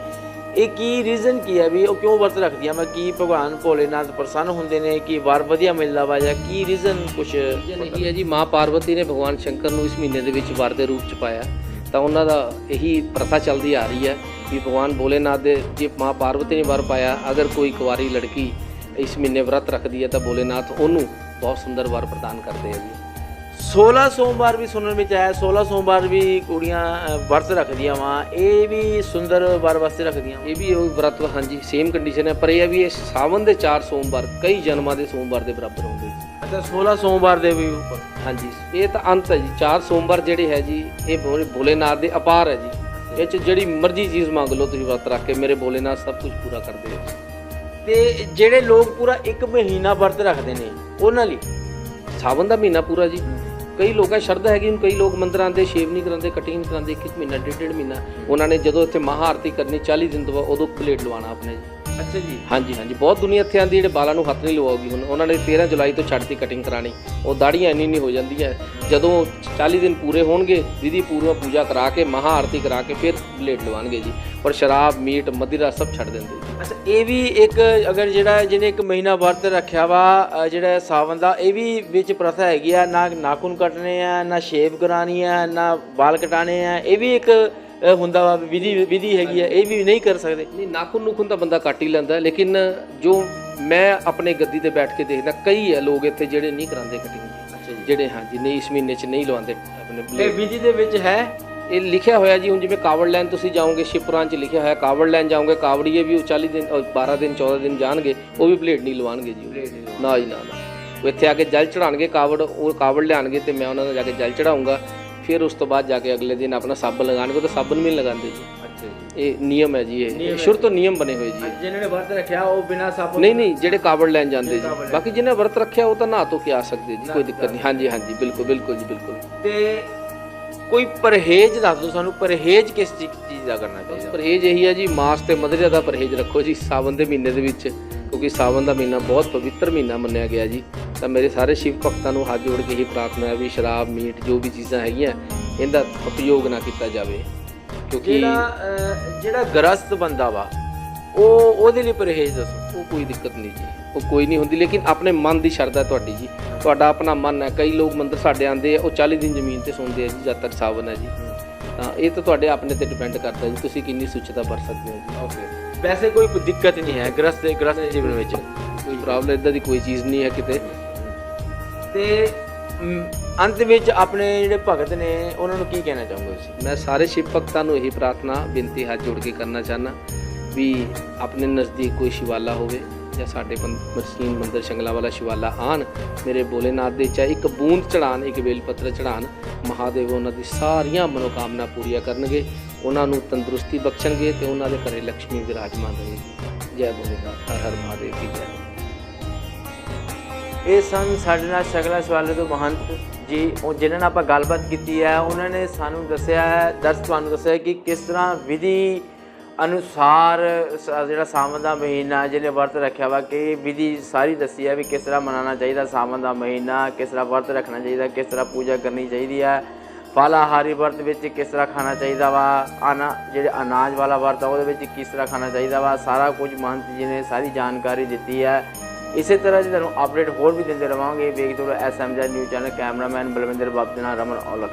ਇਹ ਕੀ ਰੀਜ਼ਨ ਕੀ ਹੈ ਵੀ ਉਹ ਕਿਉਂ ਵਰਤ ਰੱਖਦੀਆਂ ਵਾ? ਕੀ ਭਗਵਾਨ ਭੋਲੇਨਾਥ ਪ੍ਰਸੰਨ ਹੁੰਦੇ ਨੇ? ਕਿ ਵਾਰ ਵਧੀਆ ਮਿਲਦਾ ਵਾ ਜਾਂ ਕੀ ਰੀਜ਼ਨ ਕੁਛ ਇਹ ਨਹੀਂ ਹੈ ਜੀ ਮਾਂ ਪਾਰਵਤੀ ਨੇ ਭਗਵਾਨ ਸ਼ੰਕਰ ਨੂੰ ਇਸ ਮਹੀਨੇ ਦੇ ਵਿੱਚ ਵਰ ਦੇ ਰੂਪ ਚ ਪਾਇਆ। ਤਾਂ ਉਹਨਾਂ ਦਾ ਇਹੀ ਪ੍ਰਥਾ ਚੱਲਦੀ ਆ ਰਹੀ ਹੈ ਵੀ ਭਗਵਾਨ ਭੋਲੇਨਾਥ ਦੇ ਜੇ ਮਾਂ ਪਾਰਵਤੀ ਨੇ ਵਰ ਪਾਇਆ, ਅਗਰ ਕੋਈ ਕੁਵਾਰੀ ਲੜਕੀ ਇਸ ਮਹੀਨੇ ਵਰਤ ਰੱਖਦੀ ਹੈ ਤਾਂ ਭੋਲੇਨਾਥ ਉਹਨੂੰ ਬਹੁਤ ਸੁੰਦਰ ਵਰ ਪ੍ਰਦਾਨ ਕਰਦੇ ਆ ਜੀ। 16 ਸੋਮਵਾਰ ਵੀ ਸੁਣਨ ਵਿੱਚ ਆਇਆ 16 ਸੋਮਵਾਰ ਵੀ ਕੁੜੀਆਂ ਵਰਤ ਰੱਖਦੀਆਂ ਵਾ। ਇਹ ਵੀ ਸੁੰਦਰ ਵਰ ਵਾਸਤੇ ਰੱਖਦੀਆਂ। ਇਹ ਵੀ ਉਹ ਵਰਤ ਹਾਂਜੀ ਸੇਮ ਕੰਡੀਸ਼ਨ ਹੈ ਪਰ ਇਹ ਹੈ ਵੀ ਇਹ ਸਾਵਨ ਦੇ ਚਾਰ ਸੋਮਵਾਰ ਕਈ ਜਨਮਾਂ ਦੇ ਸੋਮਵਾਰ ਦੇ ਬਰਾਬਰ ਹੁੰਦੇ ਜੀ। ਅੱਛਾ 16 ਸੋਮਵਾਰ ਦੇ ਵੀ ਉੱਪਰ। ਹਾਂਜੀ ਇਹ ਤਾਂ ਅੰਤ ਹੈ ਜੀ ਚਾਰ ਸੋਮਵਾਰ ਜਿਹੜੇ ਹੈ ਜੀ ਇਹ ਭੋਲੇ ਭੋਲੇਨਾਥ ਦੇ ਅਪਾਰ ਹੈ ਜੀ। ਇਹ ਚ ਜਿਹੜੀ ਮਰਜ਼ੀ ਚੀਜ਼ ਮੰਗ ਲਓ ਤੁਸੀਂ ਵਰਤ ਰੱਖ ਕੇ ਮੇਰੇ ਭੋਲੇਨਾਥ ਸਭ ਕੁਝ ਪੂਰਾ ਕਰਦੇ ਆ ਤੇ ਜਿਹੜੇ ਲੋਕ ਪੂਰਾ 1 ਮਹੀਨਾ ਵਰਤ ਰੱਖਦੇ ਨੇ ਉਹਨਾਂ ਲਈ? ਸਾਵਨ ਦਾ ਮਹੀਨਾ ਪੂਰਾ ਜੀ। ਕਈ ਲੋਕਾਂ ਦੀ ਸ਼ਰਧਾ ਹੈਗੀ, ਹੁਣ ਕਈ ਲੋਕ ਮੰਦਰਾਂ ਦੇ, ਸ਼ੇਵ ਨਹੀਂ ਕਰਾਉਂਦੇ, ਕਟਿੰਗ ਨਹੀਂ ਕਰਾਉਂਦੇ, ਇੱਕ ਮਹੀਨਾ ਡੇਢ ਡੇਢ ਮਹੀਨਾ, ਉਹਨਾਂ ਨੇ ਜਦੋਂ ਇੱਥੇ ਮਹਾਆਰਤੀ ਕਰਨੀ 40 ਦਿਨ ਤੋਂ ਬਾਅਦ ਉਦੋਂ ਪਲੇਟ ਲਵਾਉਣਾ ਆਪਣੇ ਅੱਛਾ ਜੀ। ਹਾਂਜੀ ਹਾਂਜੀ। ਬਹੁਤ ਦੁਨੀਆ ਇੱਥੇ ਆਂਦੀ ਜਿਹੜੇ ਬਾਲਾਂ ਨੂੰ ਹੱਥ ਨਹੀਂ ਲਵਾਉਗੀ ਹੁਣ। ਉਹਨਾਂ ਨੇ 13 ਜੁਲਾਈ ਤੋਂ ਛੱਡਤੀ ਕਟਿੰਗ ਕਰਾਣੀ ਉਹ ਦਾੜੀਆਂ ਇੰਨੀ ਨਹੀਂ ਹੋ ਜਾਂਦੀਆਂ। ਜਦੋਂ 40 ਦਿਨ ਪੂਰੇ ਹੋਣਗੇ ਵਿਧੀ ਪੂਰਵ ਪੂਜਾ ਕਰਾ ਕੇ ਮਹਾਆਰਤੀ ਕਰਾ ਕੇ ਫਿਰ ਬਲੇਡ ਲਵਾਉਣਗੇ ਜੀ। ਪਰ ਸ਼ਰਾਬ ਮੀਟ ਮदिरा ਸਭ ਛੱਡ ਦਿੰਦੇ ਜੀ। ਅੱਛਾ ਇਹ ਵੀ ਇੱਕ ਅਗਰ ਜਿਹੜਾ ਜਿਹਨੇ ਇੱਕ ਮਹੀਨਾ ਵਰਤ ਰੱਖਿਆ ਵਾ ਜਿਹੜਾ ਸਾਵਨ ਦਾ ਇਹ ਵੀ ਵਿੱਚ ਪ੍ਰਥਾ ਹੈਗੀ ਆ ਨਾ ਨਾਖੂਨ ਕੱਟਣੇ ਆ ਨਾ ਸ਼ੇਵ ਕਰਾਣੀ ਆ ਨਾ ਵਾਲ ਕਟਾਣੇ ਆ। ਇਹ ਵੀ ਇੱਕ ਹੁੰਦਾ ਵਾ ਵਿਧੀ ਵਿਧੀ ਹੈਗੀ ਆ ਇਹ ਵੀ ਨਹੀਂ ਕਰ ਸਕਦੇ। ਨਹੀਂ ਨਾਖੂਨ ਨੂਖੂਨ ਤਾਂ ਬੰਦਾ ਕੱਟ ਹੀ ਲੈਂਦਾ ਲੇਕਿਨ ਜੋ ਮੈਂ ਆਪਣੇ ਗੱਦੀ ਤੇ ਬੈਠ ਕੇ ਦੇਖਦਾ ਕਈ ਹੈ ਲੋਕ ਇੱਥੇ ਜਿਹੜੇ ਨਹੀਂ ਕਰਾਉਂਦੇ ਕਟਿੰਗ ਜਿਹੜੇ ਹਾਂਜੀ ਨਹੀਂ ਇਸ ਮਹੀਨੇ 'ਚ ਨਹੀਂ ਲਵਾਉਂਦੇ। ਆਪਣੇ ਇਹ। ਵਿਧੀ ਦੇ ਵਿੱਚ ਹੈ? ਇਹ ਲਿਖਿਆ ਹੋਇਆ ਜੀ ਹੁਣ ਜਿਵੇਂ ਕਾਵੜ ਲੈਣ ਤੁਸੀਂ ਜਾਓਗੇ ਸ਼ਿਵਪੁਰਾਣ 'ਚ ਲਿਖਿਆ ਹੋਇਆ ਕਾਵੜ ਲੈਣ ਜਾਓਗੇ ਕਾਵੜੀਏ ਵੀ ਉਹ 40 ਦਿਨ ਅਹ 12 ਦਿਨ 14 ਦਿਨ ਜਾਣਗੇ ਉਹ ਵੀ ਬਲੇਡ ਨਹੀਂ ਲਵਾਉਣਗੇ ਜੀ। ਨਾ ਜੀ ਨਾ ਨਾ। ਉਹ ਇੱਥੇ ਆ ਕੇ ਜਲ ਚੜਾਣਗੇ ਕਾਵੜ ਉਹ ਕਾਵੜ ਲਿਆਣਗੇ ਤੇ ਮੈਂ ਉਹਨਾਂ ਨੂੰ ਜਾ ਕੇ ਜਲ ਚੜਾਉਂਗਾ ਫਿਰ ਉਸ ਤੋਂ ਬਾਅਦ ਜਾ ਕੇ ਅਗਲੇ ਦਿਨ ਆਪਣਾ ਸਾਬਣ ਲਗਾਣਗੇ ਤਾਂ ਸਾਬਣ ਵੀ ਲਗਾਉਂਦੇ ਜੀ। ਅੱਛਾ ਜੀ। ਇਹ ਨਿਯਮ ਹੈ ਜੀ ਇਹ। ਸ਼ੁਰੂ ਤੋਂ ਨਿਯਮ ਬਣੇ ਹੋਏ ਜੀ ਜਿਹਨਾਂ ਨੇ ਵਰਤ ਰੱਖਿਆ ਉਹ ਬਿਨਾਂ ਸਾਬਣ ਨਹੀਂ ਨਹੀਂ ਜਿਹੜੇ ਕਾਵੜ ਲੈਣ ਜਾਂਦੇ ਜੀ। ਬਾਕੀ ਜਿਹਨੇ ਵਰਤ ਰੱਖਿਆ ਉਹ ਤਾਂ ਨਹਾ ਧੋ ਕੇ ਆ ਸਕਦੇ ਜੀ ਕੋਈ ਦਿੱਕਤ ਨਹੀਂ। ਹਾਂਜੀ ਹਾਂਜੀ ਬਿਲਕੁਲ ਬਿਲਕੁਲ ਜੀ ਬਿਲਕੁਲ। ਤੇ ਕੋਈ ਪਰਹੇਜ਼ ਦੱਸ ਦਿਓ ਸਾਨੂੰ ਪਰਹੇਜ਼ ਕਿਸ ਚੀਜ਼ ਦਾ ਕਰਨਾ ਚਾਹੀਦਾ? ਪਰਹੇਜ਼ ਇਹੀ ਹੈ ਜੀ ਮਾਸ ਤੇ ਮਦਰਿਆ ਦਾ ਪਰਹੇਜ਼ ਰੱਖੋ ਜੀ ਸਾਵਨ ਦੇ ਮਹੀਨੇ ਦੇ ਵਿੱਚ। ਕਿਉਂਕਿ ਸਾਵਨ ਦਾ ਮਹੀਨਾ ਬਹੁਤ ਪਵਿੱਤਰ ਮਹੀਨਾ ਮੰਨਿਆ ਗਿਆ ਜੀ ਤਾਂ ਮੇਰੇ ਸਾਰੇ ਸ਼ਿਵ ਭਗਤਾਂ ਨੂੰ ਹੱਥ ਜੋੜ ਕੇ ਹੀ ਪ੍ਰਾਰਥਨਾ ਹੈ ਵੀ ਸ਼ਰਾਬ ਮੀਟ ਜੋ ਵੀ ਚੀਜ਼ਾਂ ਹੈਗੀਆਂ ਇਹਦਾ ਉਪਯੋਗ ਨਾ ਕੀਤਾ ਜਾਵੇ। ਕਿਉਂਕਿ ਜਿਹੜਾ ਜਿਹੜਾ ਗ੍ਰਸਤ ਬੰਦਾ ਵਾ ਉਹ ਉਹਦੇ ਲਈ ਪਰਹੇਜ਼ ਦੱਸੋ। ਉਹ ਕੋਈ ਦਿੱਕਤ ਨਹੀਂ ਜੀ ਉਹ ਕੋਈ ਨਹੀਂ ਹੁੰਦੀ ਲੇਕਿਨ ਆਪਣੇ ਮਨ ਦੀ ਸ਼ਰਧਾ ਤੁਹਾਡੀ ਜੀ। ਤੁਹਾਡਾ ਆਪਣਾ ਮਨ ਹੈ ਕਈ ਲੋਕ ਮੰਦਰ ਸਾਡੇ ਆਉਂਦੇ ਆ ਉਹ 40 ਦਿਨ ਜ਼ਮੀਨ ਤੇ ਸੌਂਦੇ ਆ ਜੀ ਜਦ ਤੱਕ ਸਾਵਨ ਹੈ ਜੀ। ਤਾਂ ਇਹ ਤਾਂ ਤੁਹਾਡੇ ਆਪਣੇ ਤੇ ਡਿਪੈਂਡ ਕਰਦਾ ਜੀ ਤੁਸੀਂ ਕਿੰਨੀ ਸੁੱਚਤਾ ਵਰਤ ਸਕਦੇ ਹੋ ਜੀ। ਓਕੇ ਵੈਸੇ ਕੋਈ ਦਿੱਕਤ ਨਹੀਂ ਹੈ ਗ੍ਰਸਤ ਗ੍ਰਸਤ ਜੀਵਨ ਵਿੱਚ। ਕੋਈ ਪ੍ਰੋਬਲਮ ਇਦਾਂ ਦੀ ਕੋਈ ਚੀਜ਼ ਨਹੀਂ ਹੈ ਕਿਤੇ। ਤੇ ਮ, ਅੰਤ ਵਿੱਚ ਆਪਣੇ ਜਿਹੜੇ ਭਗਤ ਨੇ ਉਹਨਾਂ ਨੂੰ ਕੀ ਕਹਿਣਾ ਚਾਹੋਗੇ ਤੁਸੀਂ? ਮੈਂ ਸਾਰੇ ਸ਼ਿਵ ਭਗਤਾਂ ਨੂੰ ਇਹੀ ਪ੍ਰਾਰਥਨਾ ਬੇਨਤੀ ਹੱਥ ਜੋੜ ਕੇ ਕਰਨਾ ਚਾਹਨਾ ਵੀ ਆਪਣੇ ਨਜ਼ਦੀਕ ਕੋਈ ਸ਼ਿਵਾਲਾ ਹੋਵੇ ਜਾਂ ਸਾਡੇ ਪੰ- ਮਰਸੀਨ ਮੰਦਰ ਸ਼ੰਗਲਾ ਵਾਲਾ ਸ਼ਿਵਾਲਾ ਆਣ ਮੇਰੇ ਭੋਲੇਨਾਥ ਦੇ ਚਾਹੇ ਇੱਕ ਬੂੰਦ ਚੜਾਣ ਇੱਕ ਬੇਲ ਪੱਤਰ ਚੜਾਣ ਮਹਾਦੇਵ ਉਹਨਾਂ ਦੀ ਸਾਰੀਆਂ ਮਨੋਕਾਮਨਾ ਪੂਰੀਆਂ ਕਰਨਗੇ। ਉਹਨਾਂ ਨੂੰ ਤੰਦਰੁਸਤੀ ਬਖਸ਼ਣਗੇ ਤੇ ਉਹਨਾਂ ਦੇ ਘਰੇ ਲక్ష్ਮੀ ਵਿਰਾਜਮਾਨ ਰਹੇਗੀ। ਜੈ ਭੋਲੇਨਾਥ ਹਰ ਹਰ ਮਹਾਦੇਵ ਕੀ ਜੈ। ਇਹ ਸਨ ਸਾਡੇ ਨਾਲ ਸ਼ਗਲਾ ਸਵਾਲੇ ਤੋਂ ਮਹੰਤ ਜੀ, ਉਹ ਜਿਨ੍ਹਾਂ ਨਾਲ ਆਪਾਂ ਗੱਲਬਾਤ ਕੀਤੀ ਹੈ, ਉਹਨਾਂ ਨੇ ਸਾਨੂੰ ਦੱਸਿਆ ਹੈ ਦਰਸ ਤੁਹਾਨੂੰ ਦੱਸਿਆ ਕਿ ਕਿਸ ਤਰ੍ਹਾਂ ਵਿਧੀ ਅਨੁਸਾਰ ਜਿਹੜਾ ਸਾਵਣ ਦਾ ਮਹੀਨਾ, ਜਿਹਨੇ ਵਰਤ ਰੱਖਿਆ ਵਾ, ਕਿ ਵਿਧੀ ਸਾਰੀ ਦੱਸੀ ਹੈ ਵੀ ਕਿਸ ਤਰ੍ਹਾਂ ਮਨਾਉਣਾ ਚਾਹੀਦਾ ਸਾਵਣ ਦਾ ਮਹੀਨਾ, ਕਿਸ ਤਰ੍ਹਾਂ ਵਰਤ ਰੱਖਣਾ ਚਾਹੀਦਾ, ਕਿਸ ਤਰ੍ਹਾਂ ਪੂਜਾ ਕਰਨੀ ਚਾਹੀਦੀ ਹੈ। ਫਲਾਹਾਰੀ ਵਰਤ ਵਿੱਚ ਕਿਸ ਤਰ੍ਹਾਂ ਖਾਣਾ ਚਾਹੀਦਾ ਵਾ? ਆਨਾ ਜਿਹੜੇ ਅਨਾਜ ਵਾਲਾ ਵਰਤ ਆ, ਉਹਦੇ ਵਿੱਚ ਕਿਸ ਤਰ੍ਹਾਂ ਖਾਣਾ ਚਾਹੀਦਾ ਵਾ? ਸਾਰਾ ਕੁਝ ਮਹੰਤ ਜੀ ਨੇ ਸਾਰੀ ਜਾਣਕਾਰੀ ਦਿੱਤੀ ਹੈ। ਇਸੇ ਤਰ੍ਹਾਂ ਜੀ ਤੁਹਾਨੂੰ ਅਪਡੇਟ ਹੋਰ ਵੀ ਦਿੰਦੇ ਰਵਾਂਗੇ। ਵੇਖਦੇ ਰਹੋ SMG news channel cameraman Balwinder ਬਾਬ ਦੇ ਨਾਲ ਰਮਨ ਔਲਖ।